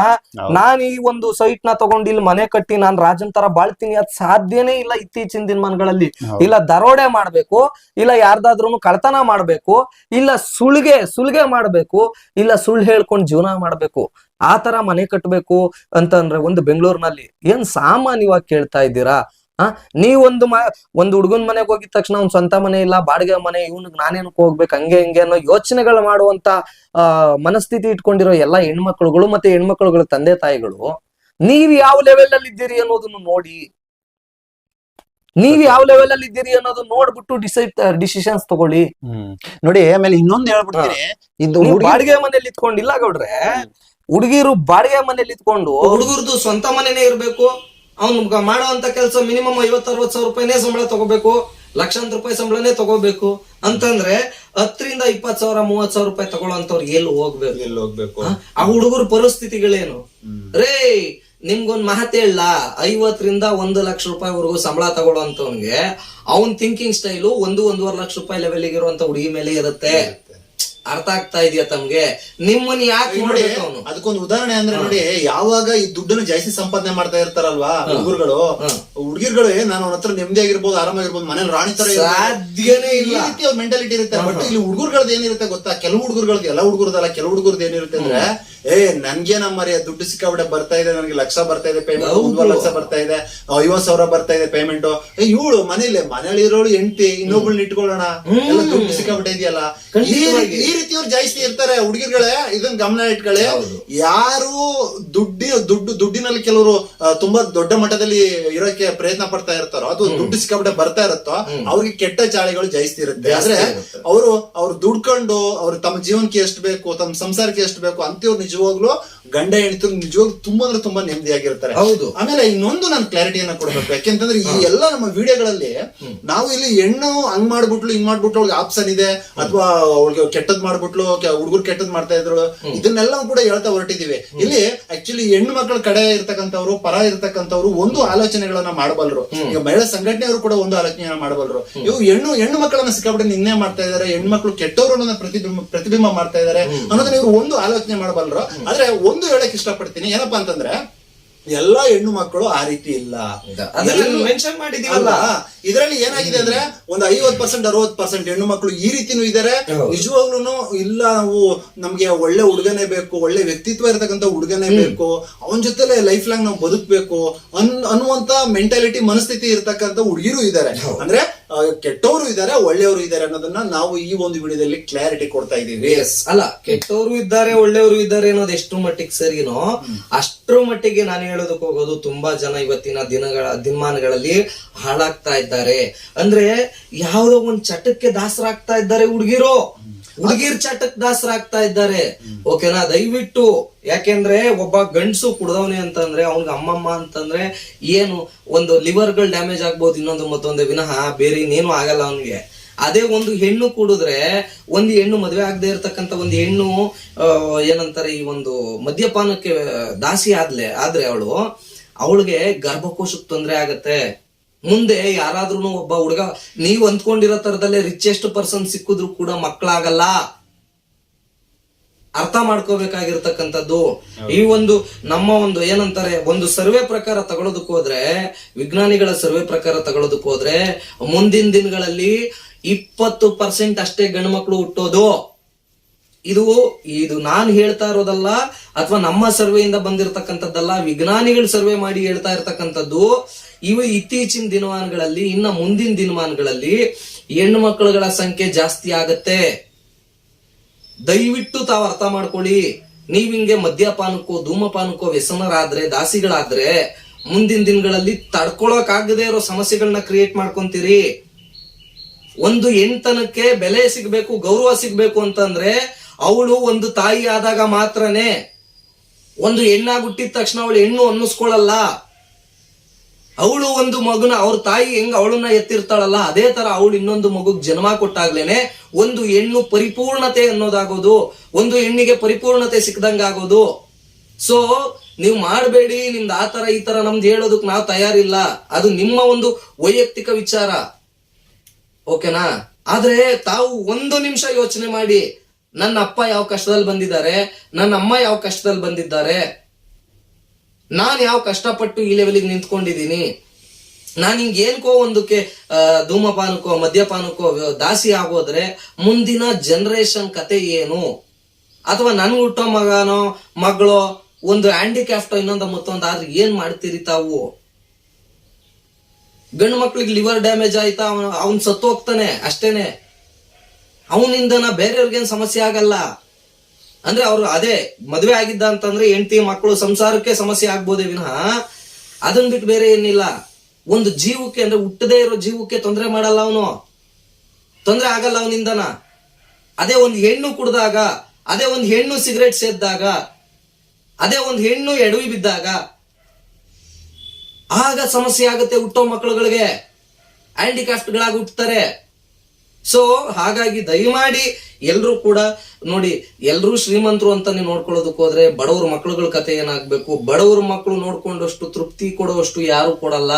ನಾನ್ ಈ ಒಂದು ಸೈಟ್ನ ತಗೊಂಡು ಇಲ್ಲಿ ಮನೆ ಕಟ್ಟಿ ನಾನ್ ರಾಜನ್ ತರ ಬಾಳ್ತೀನಿ ಅದ್ ಸಾಧ್ಯನೇ ಇಲ್ಲ ಇತ್ತೀಚಿನ ದಿನಮಾನಗಳಲ್ಲಿ. ಇಲ್ಲ ದರೋಡೆ ಮಾಡ್ಬೇಕು ಇಲ್ಲ ಯಾರ್ದಾದ್ರೂ ಕಳತನ ಮಾಡ್ಬೇಕು ಇಲ್ಲ ಸುಳ್ಗೆ ಸುಳ್ಗೆ ಮಾಡ್ಬೇಕು ಇಲ್ಲ ಸುಳ್ಳು ಹೇಳ್ಕೊಂಡು ಜೀವನ ಮಾಡ್ಬೇಕು. ಆ ತರ ಮನೆ ಕಟ್ಬೇಕು ಅಂತಂದ್ರೆ ಒಂದು ಬೆಂಗಳೂರಿನಲ್ಲಿ ಏನ್ ಸಾಮಾನ್ಯವಾಗಿ ಕೇಳ್ತಾ ಇದ್ದೀರಾ? ಆ? ನೀವೊಂದು ಮ ಒಂದು ಹುಡುಗನ್ ಮನೆಗೆ ಹೋಗಿದ ತಕ್ಷಣ ಅವ್ನ ಸ್ವಂತ ಮನೆ ಇಲ್ಲ ಬಾಡಿಗೆ ಮನೆ ಇವ್ನಿಗೆ ನಾನೇನಕ್ಕೆ ಹೋಗ್ಬೇಕು ಹಂಗೆ ಹಿಂಗೆ ಅನ್ನೋ ಯೋಚನೆಗಳು ಮಾಡುವಂತ ಆ ಮನಸ್ಥಿತಿ ಇಟ್ಕೊಂಡಿರೋ ಎಲ್ಲಾ ಹೆಣ್ಮಕ್ಳುಗಳು ಮತ್ತೆ ಹೆಣ್ಮಕ್ಳುಗಳ ತಂದೆ ತಾಯಿಗಳು ನೀವ್ ಯಾವ ಲೆವೆಲ್ ಅಲ್ಲಿ ಇದ್ದೀರಿ ಅನ್ನೋದನ್ನು ನೋಡಿ. ನೀವ್ ಯಾವ ಲೆವೆಲ್ ಅಲ್ಲಿ ಇದ್ದೀರಿ ಅನ್ನೋದು ನೋಡ್ಬಿಟ್ಟು ಡಿಸೈಡ್ ಡಿಸಿಷನ್ಸ್ ತಗೊಳ್ಳಿ. ಹ್ಮ್. ನೋಡಿ ಆಮೇಲೆ ಇನ್ನೊಂದ್ ಹೇಳ್ಬಿಡ್ತೀನಿ. ಇದು ನೀವು ಬಾಡಿಗೆ ಮನೇಲಿ ಇತ್ಕೊಂಡಿಲ್ಲ ಗೌಡ್ರೆ. ಹುಡುಗಿರು ಬಾಡಿಗೆ ಮನೇಲಿ ಇತ್ಕೊಂಡು ಹುಡುಗರದು ಸ್ವಂತ ಮನೆನೇ ಇರ್ಬೇಕು. ಅವ್ನು ಅಂತ ಕೆಲಸ ಮಿನಿಮಮ್ ಐವತ್ ಅರವತ್ ಸಾವಿರ ರೂಪಾಯಿನೇ ಸಂಬಳ ತಗೋಬೇಕು ಲಕ್ಷಾಂತರ ರೂಪಾಯಿ ಸಂಬಳನೇ ತಗೋಬೇಕು ಅಂತಂದ್ರೆ ಹತ್ತರಿಂದ ಇಪ್ಪತ್ ಸಾವಿರ ಮೂವತ್ ಸಾವಿರ ರೂಪಾಯಿ ತಗೊಳ್ಳೋಂತವ್ರು ಎಲ್ಲಿ ಹೋಗ್ಬೇಕು? ಎಲ್ಲಿ ಹೋಗ್ಬೇಕು? ಆ? ಹುಡುಗರ ಪರಿಸ್ಥಿತಿಗಳೇನು? ರೇ ನಿಮ್ಗೊಂದ್ ಮಾತು ಹೇಳ ಐವತ್ತರಿಂದ ಒಂದು ಲಕ್ಷ ರೂಪಾಯಿವರೆಗೂ ಸಂಬಳ ತಗೊಳ್ಳೋಂತವ್ನಿಗೆ ಅವನ್ ಥಿಂಕಿಂಗ್ ಸ್ಟೈಲು ಒಂದು ಒಂದೂವರೆ ಲಕ್ಷ ರೂಪಾಯಿ ಲೆವೆಲ್ ಇರುವಂತ ಹುಡುಗಿ ಮೇಲೆ ಇರುತ್ತೆ. ಅರ್ಥ ಆಗ್ತಾ ಇದೆಯಾ ತಮ್ಗೆ? ನಿಮ್ಮನ್ನ ಯಾಕೆ ನೋಡಿ ನೋಡ್ಬೇಕು ಅವನು? ಅದಕ್ಕೊಂದು ಉದಾಹರಣೆ ಅಂದ್ರೆ ನೋಡಿ ಯಾವಾಗ ಈ ದುಡ್ಡನ್ನು ಜಾಸ್ತಿ ಸಂಪಾದನೆ ಮಾಡ್ತಾ ಇರ್ತಾರಲ್ವಾ ಹುಡುಗರುಗಳು? ಹುಡುಗಿರ್ಗಳು ನಾನು ಅವ್ರ ಹತ್ರ ನೆಮ್ಮದಿ ಆಗಿರ್ಬೋದು ಆರಾಮಾಗಿರ್ಬೋದು ಮನೇಲಿ ರಾಣಿ ತರ. ಸಾಧ್ಯನೇ ಈ ಇಲ್ಲ. ರೀತಿ ಅವ್ರ ಮೆಂಟಾಲಿಟಿ ಇರುತ್ತೆ. ಬಟ್ ಇಲ್ಲಿ ಹುಡುಗರುಗಳದ್ದು ಏನಿರುತ್ತೆ ಗೊತ್ತಾ? ಕೆಲವು ಹುಡುಗರುಗಳದ್ದು ಎಲ್ಲ ಹುಡುಗರದಲ್ಲ ಕೆಲವು ಹುಡುಗರದ್ದು ಏನಿರುತ್ತೆ ಅಂದ್ರೆ ಏ ನನ್ಗೆ ನಮ್ಮ ದುಡ್ಡು ಸಿಕ್ಕಾಬಿಟ್ಟೆ ಬರ್ತಾ ಇದೆ ನನಗೆ ಲಕ್ಷ ಬರ್ತಾ ಇದೆ ಪೇಮೆಂಟ್ ಒಂದೂವರೆ ಲಕ್ಷ ಬರ್ತಾ ಇದೆ ಐವತ್ ಸಾವಿರ ಬರ್ತಾ ಇದೆ ಪೇಮೆಂಟ್ ಏ ಇವಳು ಮನೇಲಿ ಮನೇಲಿ ಇರೋಳು ಹೆಂಡತಿ ಇನ್ನೊಬ್ಳನ್ನ ಇಟ್ಕೊಳ್ಳೋಣ. ಎಲ್ಲ ದುಡ್ಡು ಸಿಕ್ಕಾಬಿಟ್ಟೆ ಇದೆಯಲ್ಲ? ಈ ರೀತಿ ಅವ್ರು ರೀತಿಯವ್ರು ಜಾಸ್ತಿ ಇರ್ತಾರೆ ಹುಡುಗಿರ್ಗಳೇ ಇದನ್ನ ಗಮನ ಇಟ್ಕೊಳ್ಳಿ. ಯಾರು ದುಡ್ಡಿ ದುಡ್ಡು ದುಡ್ಡಿನಲ್ಲಿ ಕೆಲವರು ತುಂಬಾ ದೊಡ್ಡ ಮಟ್ಟದಲ್ಲಿ ಇರೋಕೆ ಪ್ರಯತ್ನ ಪಡ್ತಾ ಇರ್ತಾರೋ ಅದು ದುಡ್ಡು ಸಿಕ್ಕಾಬಿಟ್ಟೆ ಬರ್ತಾ ಇರುತ್ತೋ ಅವ್ರಿಗೆ ಕೆಟ್ಟ ಚಾಳಿಗಳು ಜಾಸ್ತಿ ಇರುತ್ತೆ. ಆದ್ರೆ. ಅವರು ಅವ್ರು ದುಡ್ಕೊಂಡು ಅವ್ರು ತಮ್ಮ ಜೀವನಕ್ಕೆ ಎಷ್ಟು ಬೇಕು ತಮ್ಮ ಸಂಸಾರಕ್ಕೆ ಎಷ್ಟು ಬೇಕು ಅಂತವ್ರು ನಿಜವಾಗ್ಲೂ ಗಂಡ ಹೆಂಡತಿ ನಿಜವಾಗ್ಲೂ ತುಂಬಾ ಅಂದ್ರೆ ತುಂಬಾ ನೆಮ್ಮದಿಯಾಗಿರ್ತಾರೆ. ಹೌದು. ಆಮೇಲೆ ಇನ್ನೊಂದು ನಾನು ಕ್ಲಾರಿಟಿಯನ್ನ ಕೊಡಬೇಕು. ಯಾಕೆಂತಂದ್ರೆ ಈ ಎಲ್ಲ ನಮ್ಮ ವಿಡಿಯೋಗಳಲ್ಲಿ ನಾವು ಇಲ್ಲಿ ಹೆಣ್ಣು ಹಂಗ್ ಮಾಡ್ಬಿಟ್ಲು ಹಿಂಗ್ ಮಾಡ್ಬಿಟ್ಲು ಅವ್ಳಿಗೆ ಆಪ್ಷನ್ ಇದೆ. ಅಥವಾ ಅವ್ಳಿಗೆ ಕೆಟ್ಟದ್ ಮಾಡ್ಬಿಟ್ಲು ಹುಡುಗರು ಕೆಟ್ಟದ್ ಮಾಡ್ತಾ ಇದ್ರು. ಇದನ್ನೆಲ್ಲ ಕೂಡ ಹೇಳ್ತಾ ಹೊರಟಿದೀವಿ. ಇಲ್ಲಿ ಆಕ್ಚುಲಿ ಹೆಣ್ಣು ಮಕ್ಕಳ ಕಡೆ ಇರ್ತಕ್ಕಂಥವ್ರು ಪರ ಇರ್ತಕ್ಕಂಥವ್ರು ಒಂದು ಆಲೋಚನೆಗಳನ್ನ ಮಾಡಬಲ್ರು. ಈಗ ಮಹಿಳಾ ಸಂಘಟನೆಯವರು ಕೂಡ ಒಂದು ಆಲೋಚನೆಯನ್ನ ಮಾಡಬಲ್ರು. ಇವು ಹೆಣ್ಣು ಹೆಣ್ಣು ಮಕ್ಕಳನ್ನ ಸಿಕ್ಕಾಬಿಟ್ಟು ನಿನ್ನೆ ಮಾಡ್ತಾ ಇದಾರೆ. ಹೆಣ್ಮಕ್ಳು ಮಕ್ಕಳು ಕೆಟ್ಟವರು ಪ್ರತಿಬಿಂಬ ಪ್ರತಿಬಿಂಬ ಮಾಡ್ತಾ ಇದಾರೆ ಅನ್ನೋದನ್ನ ಇವ್ರು ಒಂದು ಆಲೋಚನೆ ಮಾಡಬಲ್ರು. ಆದ್ರೆ ಒಂದು ಹೇಳಕ್ ಇಷ್ಟಪಡ್ತೀನಿ. ಏನಪ್ಪಾ ಅಂತಂದ್ರೆ ಎಲ್ಲಾ ಹೆಣ್ಣು ಮಕ್ಕಳು ಆ ರೀತಿ ಇಲ್ಲ. ಮೆನ್ಷನ್ ಮಾಡಿದೀವಲ್ಲ ಅಲ್ಲ ಇದರಲ್ಲಿ ಏನಾಗಿದೆ ಅಂದ್ರೆ ಒಂದು ಐವತ್ ಪರ್ಸೆಂಟ್ ಅರವತ್ ಪರ್ಸೆಂಟ್ ಹೆಣ್ಣು ಮಕ್ಕಳು ಈ ರೀತಿನೂ ಇದಾರೆ. ನಿಜವಾಗ್ಲೂ ಇಲ್ಲ ನಾವು ನಮ್ಗೆ ಒಳ್ಳೆ ಹುಡುಗನೇ ಬೇಕು ಒಳ್ಳೆ ವ್ಯಕ್ತಿತ್ವ ಇರತಕ್ಕಂತ ಹುಡುಗನೇ ಬೇಕು ಅವನ ಜೊತೆಲೆ ಲೈಫ್ ಲಾಂಗ್ ನಾವು ಬದುಕ್ಬೇಕು ಅನ್ ಅನ್ನುವಂತ ಮೆಂಟಾಲಿಟಿ ಮನಸ್ಥಿತಿ ಇರ್ತಕ್ಕಂತ ಹುಡುಗಿರು ಇದಾರೆ. ಅಂದ್ರೆ ಕೆಟ್ಟವರು ಇದ್ದಾರೆ ಒಳ್ಳೆಯವರು ಇದಾರೆ ಅನ್ನೋದನ್ನ ನಾವು ಈ ಒಂದು ವಿಡಿಯೋದಲ್ಲಿ ಕ್ಲಾರಿಟಿ ಕೊಡ್ತಾ ಇದ್ದೀವಿ. ಎಸ್ ಅಲ್ಲ ಕೆಟ್ಟವರು ಇದ್ದಾರೆ ಒಳ್ಳೆಯವರು ಇದ್ದಾರೆ ಅನ್ನೋದು ಎಷ್ಟು ಮಟ್ಟಿಗೆ ಸರಿನೋ ಅಷ್ಟ್ರ ಮಟ್ಟಿಗೆ ನಾನು ಹೇಳೋದಕ್ಕೆ ಹೋಗೋದು ತುಂಬಾ ಜನ ಇವತ್ತಿನ ದಿನಗಳ ದಿನಮಾನಗಳಲ್ಲಿ ಹಾಳಾಗ್ತಾ ಇದ್ದಾರೆ. ಅಂದ್ರೆ ಯಾವುದೋ ಒಂದ್ ಚಟಕ್ಕೆ ದಾಸರಾಗ್ತಾ ಇದ್ದಾರೆ ಹುಡುಗಿರು. ಹುಡುಗಿರ್ ಚಾಟಕ್ ದಾಸರಾಗ್ತಾ ಇದ್ದಾರೆ. ಓಕೆನಾ? ದಯವಿಟ್ಟು, ಯಾಕೆಂದ್ರೆ ಒಬ್ಬ ಗಂಡ್ಸು ಕುಡ್ದವನೆ ಅಂತಂದ್ರೆ, ಅವ್ನಿಗೆ ಅಮ್ಮಮ್ಮ ಅಂತಂದ್ರೆ ಏನು, ಒಂದು ಲಿವರ್ಗಳು ಡ್ಯಾಮೇಜ್ ಆಗ್ಬೋದು, ಇನ್ನೊಂದು ಮತ್ತೊಂದು ವಿನಃ, ಬೇರೆ ಇನ್ನೇನು ಆಗಲ್ಲ ಅವನಿಗೆ. ಅದೇ ಒಂದು ಹೆಣ್ಣು ಕೂಡಿದ್ರೆ, ಒಂದು ಹೆಣ್ಣು ಮದುವೆ ಆಗದೆ ಇರತಕ್ಕಂತ ಒಂದು ಹೆಣ್ಣು ಏನಂತಾರೆ, ಈ ಒಂದು ಮದ್ಯಪಾನಕ್ಕೆ ದಾಸಿ ಆದ್ಲೆ, ಆದ್ರೆ ಅವಳು, ಅವಳಿಗೆ ಗರ್ಭಕೋಶಕ್ಕೆ ತೊಂದರೆ ಆಗತ್ತೆ. ಮುಂದೆ ಯಾರಾದ್ರೂ ಒಬ್ಬ ಹುಡುಗ ನೀವು ಅಂದ್ಕೊಂಡಿರೋ ತರದಲ್ಲೇ ರಿಚೆಸ್ಟ್ ಪರ್ಸನ್ ಸಿಕ್ಕಿದ್ರು ಕೂಡ ಮಕ್ಕಳಾಗಲ್ಲ ಅರ್ಥ ಮಾಡ್ಕೋಬೇಕಾಗಿರ್ತಕ್ಕಂಥದ್ದು. ಈ ಒಂದು ನಮ್ಮ ಒಂದು ಏನಂತಾರೆ ಒಂದು ಸರ್ವೆ ಪ್ರಕಾರ ತಗೊಳ್ಳೋದಕ್ಕೆ ಹೋದ್ರೆ ವಿಜ್ಞಾನಿಗಳ ಸರ್ವೆ ಪ್ರಕಾರ ತಗೊಳ್ಳೋದಕ್ಕೆ ಹೋದ್ರೆ ಮುಂದಿನ ದಿನಗಳಲ್ಲಿ ಇಪ್ಪತ್ತು ಪರ್ಸೆಂಟ್ ಅಷ್ಟೇ ಗಂಡು ಮಕ್ಕಳು ಹುಟ್ಟೋದು. ಇದು ಇದು ನಾನು ಹೇಳ್ತಾ ಇರೋದಲ್ಲ ಅಥವಾ ನಮ್ಮ ಸರ್ವೆಯಿಂದ ಬಂದಿರತಕ್ಕಂಥದ್ದಲ್ಲ ವಿಜ್ಞಾನಿಗಳು ಸರ್ವೆ ಮಾಡಿ ಹೇಳ್ತಾ ಇರ್ತಕ್ಕಂಥದ್ದು ಇವು ಇತ್ತೀಚಿನ ದಿನಮಾನಗಳಲ್ಲಿ, ಇನ್ನ ಮುಂದಿನ ದಿನಮಾನಗಳಲ್ಲಿ ಹೆಣ್ಣು ಮಕ್ಕಳುಗಳ ಸಂಖ್ಯೆ ಜಾಸ್ತಿ ಆಗತ್ತೆ. ದಯವಿಟ್ಟು ತಾವು ಅರ್ಥ ಮಾಡ್ಕೊಳ್ಳಿ. ನೀವ್ ಹಿಂಗೆ ಮದ್ಯಪಾನಕ್ಕೋ, ಧೂಮಪಾನಕ್ಕೋ ವ್ಯಸನರಾದ್ರೆ, ದಾಸಿಗಳಾದ್ರೆ, ಮುಂದಿನ ದಿನಗಳಲ್ಲಿ ತಡ್ಕೊಳಕ್ ಆಗದೆ ಇರೋ ಸಮಸ್ಯೆಗಳನ್ನ ಕ್ರಿಯೇಟ್ ಮಾಡ್ಕೊಂತೀರಿ. ಒಂದು ಹೆಣ್ತನಕ್ಕೆ ಬೆಲೆ ಸಿಗ್ಬೇಕು, ಗೌರವ ಸಿಗ್ಬೇಕು ಅಂತಂದ್ರೆ ಅವಳು ಒಂದು ತಾಯಿ ಆದಾಗ ಮಾತ್ರನೇ. ಒಂದು ಹೆಣ್ಣಾಗಿ ಹುಟ್ಟಿದ ತಕ್ಷಣ ಅವಳು ಹೆಣ್ಣು ಅನ್ನಿಸ್ಕೊಳಲ್ಲ ಅವಳು ಒಂದು ಮಗುನ, ಅವ್ರ ತಾಯಿ ಹೆಂಗ್ ಅವಳನ್ನ ಎತ್ತಿರ್ತಾಳಲ್ಲ, ಅದೇ ತರ ಅವಳು ಇನ್ನೊಂದು ಮಗುಗ್ ಜನ್ಮ ಕೊಟ್ಟಾಗ್ಲೇನೆ ಒಂದು ಹೆಣ್ಣು ಪರಿಪೂರ್ಣತೆ ಅನ್ನೋದಾಗೋದು, ಒಂದು ಹೆಣ್ಣಿಗೆ ಪರಿಪೂರ್ಣತೆ ಸಿಕ್ಕದಂಗಾಗೋದು ಸೊ ನೀವು ಮಾಡಬೇಡಿ, ನಿಮ್ದು ಆ ತರ ಈ ತರ ನಮ್ದು ಹೇಳೋದಕ್ಕೆ ನಾವು ತಯಾರಿಲ್ಲ. ಅದು ನಿಮ್ಮ ಒಂದು ವೈಯಕ್ತಿಕ ವಿಚಾರ. ಓಕೆನಾ? ಆದ್ರೆ ತಾವು ಒಂದು ನಿಮಿಷ ಯೋಚನೆ ಮಾಡಿ, ನನ್ನ ಅಪ್ಪ ಯಾವ ಕಷ್ಟದಲ್ಲಿ ಬಂದಿದ್ದಾರೆ, ನನ್ನ ಅಮ್ಮ ಯಾವ ಕಷ್ಟದಲ್ಲಿ ಬಂದಿದ್ದಾರೆ ನಾನ್ ಯಾವ ಕಷ್ಟಪಟ್ಟು ಈ ಲೆವೆಲಿಗೆ ನಿಂತ್ಕೊಂಡಿದ್ದೀನಿ? ನಾನು ಹಿಂಗೆ ಏನ್ಕೋ ಒಂದಕ್ಕೆ ಧೂಮಪಾನಕ್ಕೋ, ಮದ್ಯಪಾನಕ್ಕೋ ದಾಸಿ ಆಗೋದ್ರೆ ಮುಂದಿನ ಜನರೇಷನ್ ಕತೆ ಏನು? ಅಥವಾ ನನ್ ಹುಟ್ಟೋ ಮಗನೋ, ಮಗಳೋ, ಒಂದು ಹ್ಯಾಂಡಿಕ್ಯಾಫ್ಟೋ ಇನ್ನೊಂದು ಮತ್ತೊಂದು ಆದ್ರೆ ಏನ್ ಮಾಡ್ತೀರಿ ತಾವು? ಗಂಡು ಮಕ್ಳಿಗೆ ಲಿವರ್ ಡ್ಯಾಮೇಜ್ ಆಯ್ತಾ? ಅವನು ಸತ್ತು ಹೋಗ್ತಾನೆ ಅಷ್ಟೇನೆ. ಅವನಿಂದನ ಬೇರೆಯವ್ರಿಗೇನು ಸಮಸ್ಯೆ ಆಗಲ್ಲ. ಅಂದ್ರೆ ಅವ್ರು ಅದೇ ಮದುವೆ ಆಗಿದ್ದ ಅಂತಂದ್ರೆ ಹೆಂಡತಿ ಮಕ್ಕಳು ಸಂಸಾರಕ್ಕೆ ಸಮಸ್ಯೆ ಆಗ್ಬೋದೇ ವಿನಃ ಅದನ್ ಬಿಟ್ಟು ಬೇರೆ ಏನಿಲ್ಲ. ಒಂದು ಜೀವಕ್ಕೆ ಅಂದ್ರೆ ಹುಟ್ಟದೇ ಇರೋ ಜೀವಕ್ಕೆ ತೊಂದರೆ ಮಾಡಲ್ಲ ಅವನು. ತೊಂದರೆ ಆಗಲ್ಲ ಅವನಿಂದನ. ಅದೇ ಒಂದು ಹೆಣ್ಣು ಕುಡ್ದಾಗ, ಅದೇ ಒಂದು ಹೆಣ್ಣು ಸಿಗರೇಟ್ ಸೇದ್ದಾಗ, ಅದೇ ಒಂದು ಹೆಣ್ಣು ಎಡವಿ ಬಿದ್ದಾಗ, ಆಗ ಸಮಸ್ಯೆ ಆಗುತ್ತೆ ಹುಟ್ಟೋ ಮಕ್ಕಳುಗಳಿಗೆ. ಹ್ಯಾಂಡಿಕ್ರಾಫ್ಟ್ಗಳಾಗಿ ಹುಟ್ಟುತ್ತಾರೆ. ಸೊ ಹಾಗಾಗಿ ದಯಮಾಡಿ ಎಲ್ಲರೂ ಕೂಡ ನೋಡಿ ಎಲ್ಲರೂ ಶ್ರೀಮಂತರು ಅಂತಾನೆ ನೋಡ್ಕೊಳ್ಳೋದಕ್ಕೆ ಹೋದ್ರೆ ಬಡವ್ರ ಮಕ್ಳುಗಳ ಕತೆ ಏನಾಗಬೇಕು? ಬಡವ್ರ ಮಕ್ಕಳು ನೋಡ್ಕೊಂಡಷ್ಟು ತೃಪ್ತಿ ಕೊಡುವಷ್ಟು ಯಾರು ಕೊಡಲ್ಲ.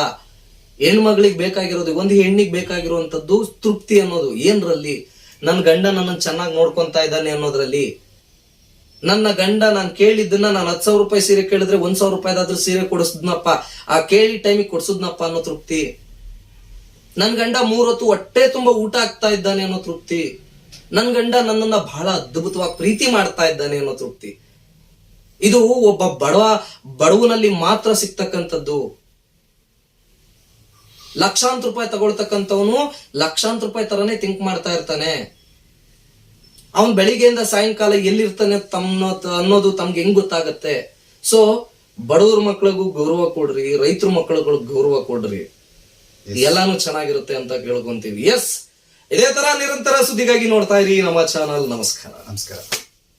ಹೆಣ್ಮಗಳಿಗೆ ಬೇಕಾಗಿರೋದು, ಒಂದು ಹೆಣ್ಣಿಗೆ ಬೇಕಾಗಿರುವಂತದ್ದು ತೃಪ್ತಿ ಅನ್ನೋದು. ಏನ್ರಲ್ಲಿ? ನನ್ನ ಗಂಡ ನನ್ನನ್ನು ಚೆನ್ನಾಗಿ ನೋಡ್ಕೊತಾ ಇದ್ದಾನೆ ಅನ್ನೋದ್ರಲ್ಲಿ. ನನ್ನ ಗಂಡ ನಾನು ಕೇಳಿದ್ದನ್ನ ನಾನು ಹತ್ತು ಸಾವಿರ ರೂಪಾಯಿ ಸೀರೆ ಕೇಳಿದ್ರೆ ಒಂದ್ ಸಾವಿರ ರೂಪಾಯಿದಾದ್ರೂ ಸೀರೆ ಕೊಡಿಸಿದ್ನಪ್ಪ. ಆ ಕೇಳಿ ಟೈಮಿಗೆ ಕೊಡಿಸಿದ್ನಪ್ಪ ಅನ್ನೋ ತೃಪ್ತಿ. ನನ್ ಗಂಡ ಮೂರೊತ್ತು ಹೊಟ್ಟೆ ತುಂಬಾ ಊಟ ಆಗ್ತಾ ಇದ್ದಾನೆ ಅನ್ನೋ ತೃಪ್ತಿ. ನನ್ ಗಂಡ ನನ್ನನ್ನ ಬಹಳ ಅದ್ಭುತವಾಗಿ ಪ್ರೀತಿ ಮಾಡ್ತಾ ಇದ್ದಾನೆ ಅನ್ನೋ ತೃಪ್ತಿ. ಇದು ಒಬ್ಬ ಬಡವ, ಬಡವನಲ್ಲಿ ಮಾತ್ರ ಸಿಗ್ತಕ್ಕಂಥದ್ದು. ಲಕ್ಷಾಂತರ ರೂಪಾಯಿ ತಗೊಳ್ತಕ್ಕಂಥವನು ಲಕ್ಷಾಂತರ ರೂಪಾಯಿ ತರನೇ ಥಿಂಕ್ ಮಾಡ್ತಾ ಇರ್ತಾನೆ. ಅವನ್ ಬೆಳಿಗ್ಗೆಯಿಂದ ಸಾಯಂಕಾಲ ಎಲ್ಲಿರ್ತಾನೆ ತಮ್ಮ ಅನ್ನೋದು ತಮ್ಗೆ ಹೆಂಗ್ ಗೊತ್ತಾಗತ್ತೆ? ಸೊ ಬಡವ್ರ ಮಕ್ಳಿಗೂ ಗೌರವ ಕೊಡ್ರಿ, ರೈತರ ಮಕ್ಳುಗಳು ಗೌರವ ಕೊಡ್ರಿ. ಎಲ್ಲಾನು ಚೆನ್ನಾಗಿರುತ್ತೆ ಅಂತ ಕೇಳ್ಕೊಂತೀವಿ. ಎಸ್ ಇದೇ ತರ ನಿರಂತರ ಸುದ್ದಿಗಾಗಿ ನೋಡ್ತಾ ಇರಿ ನಮ್ಮ ಚಾನಲ್ ನಮಸ್ಕಾರ. ನಮಸ್ಕಾರ.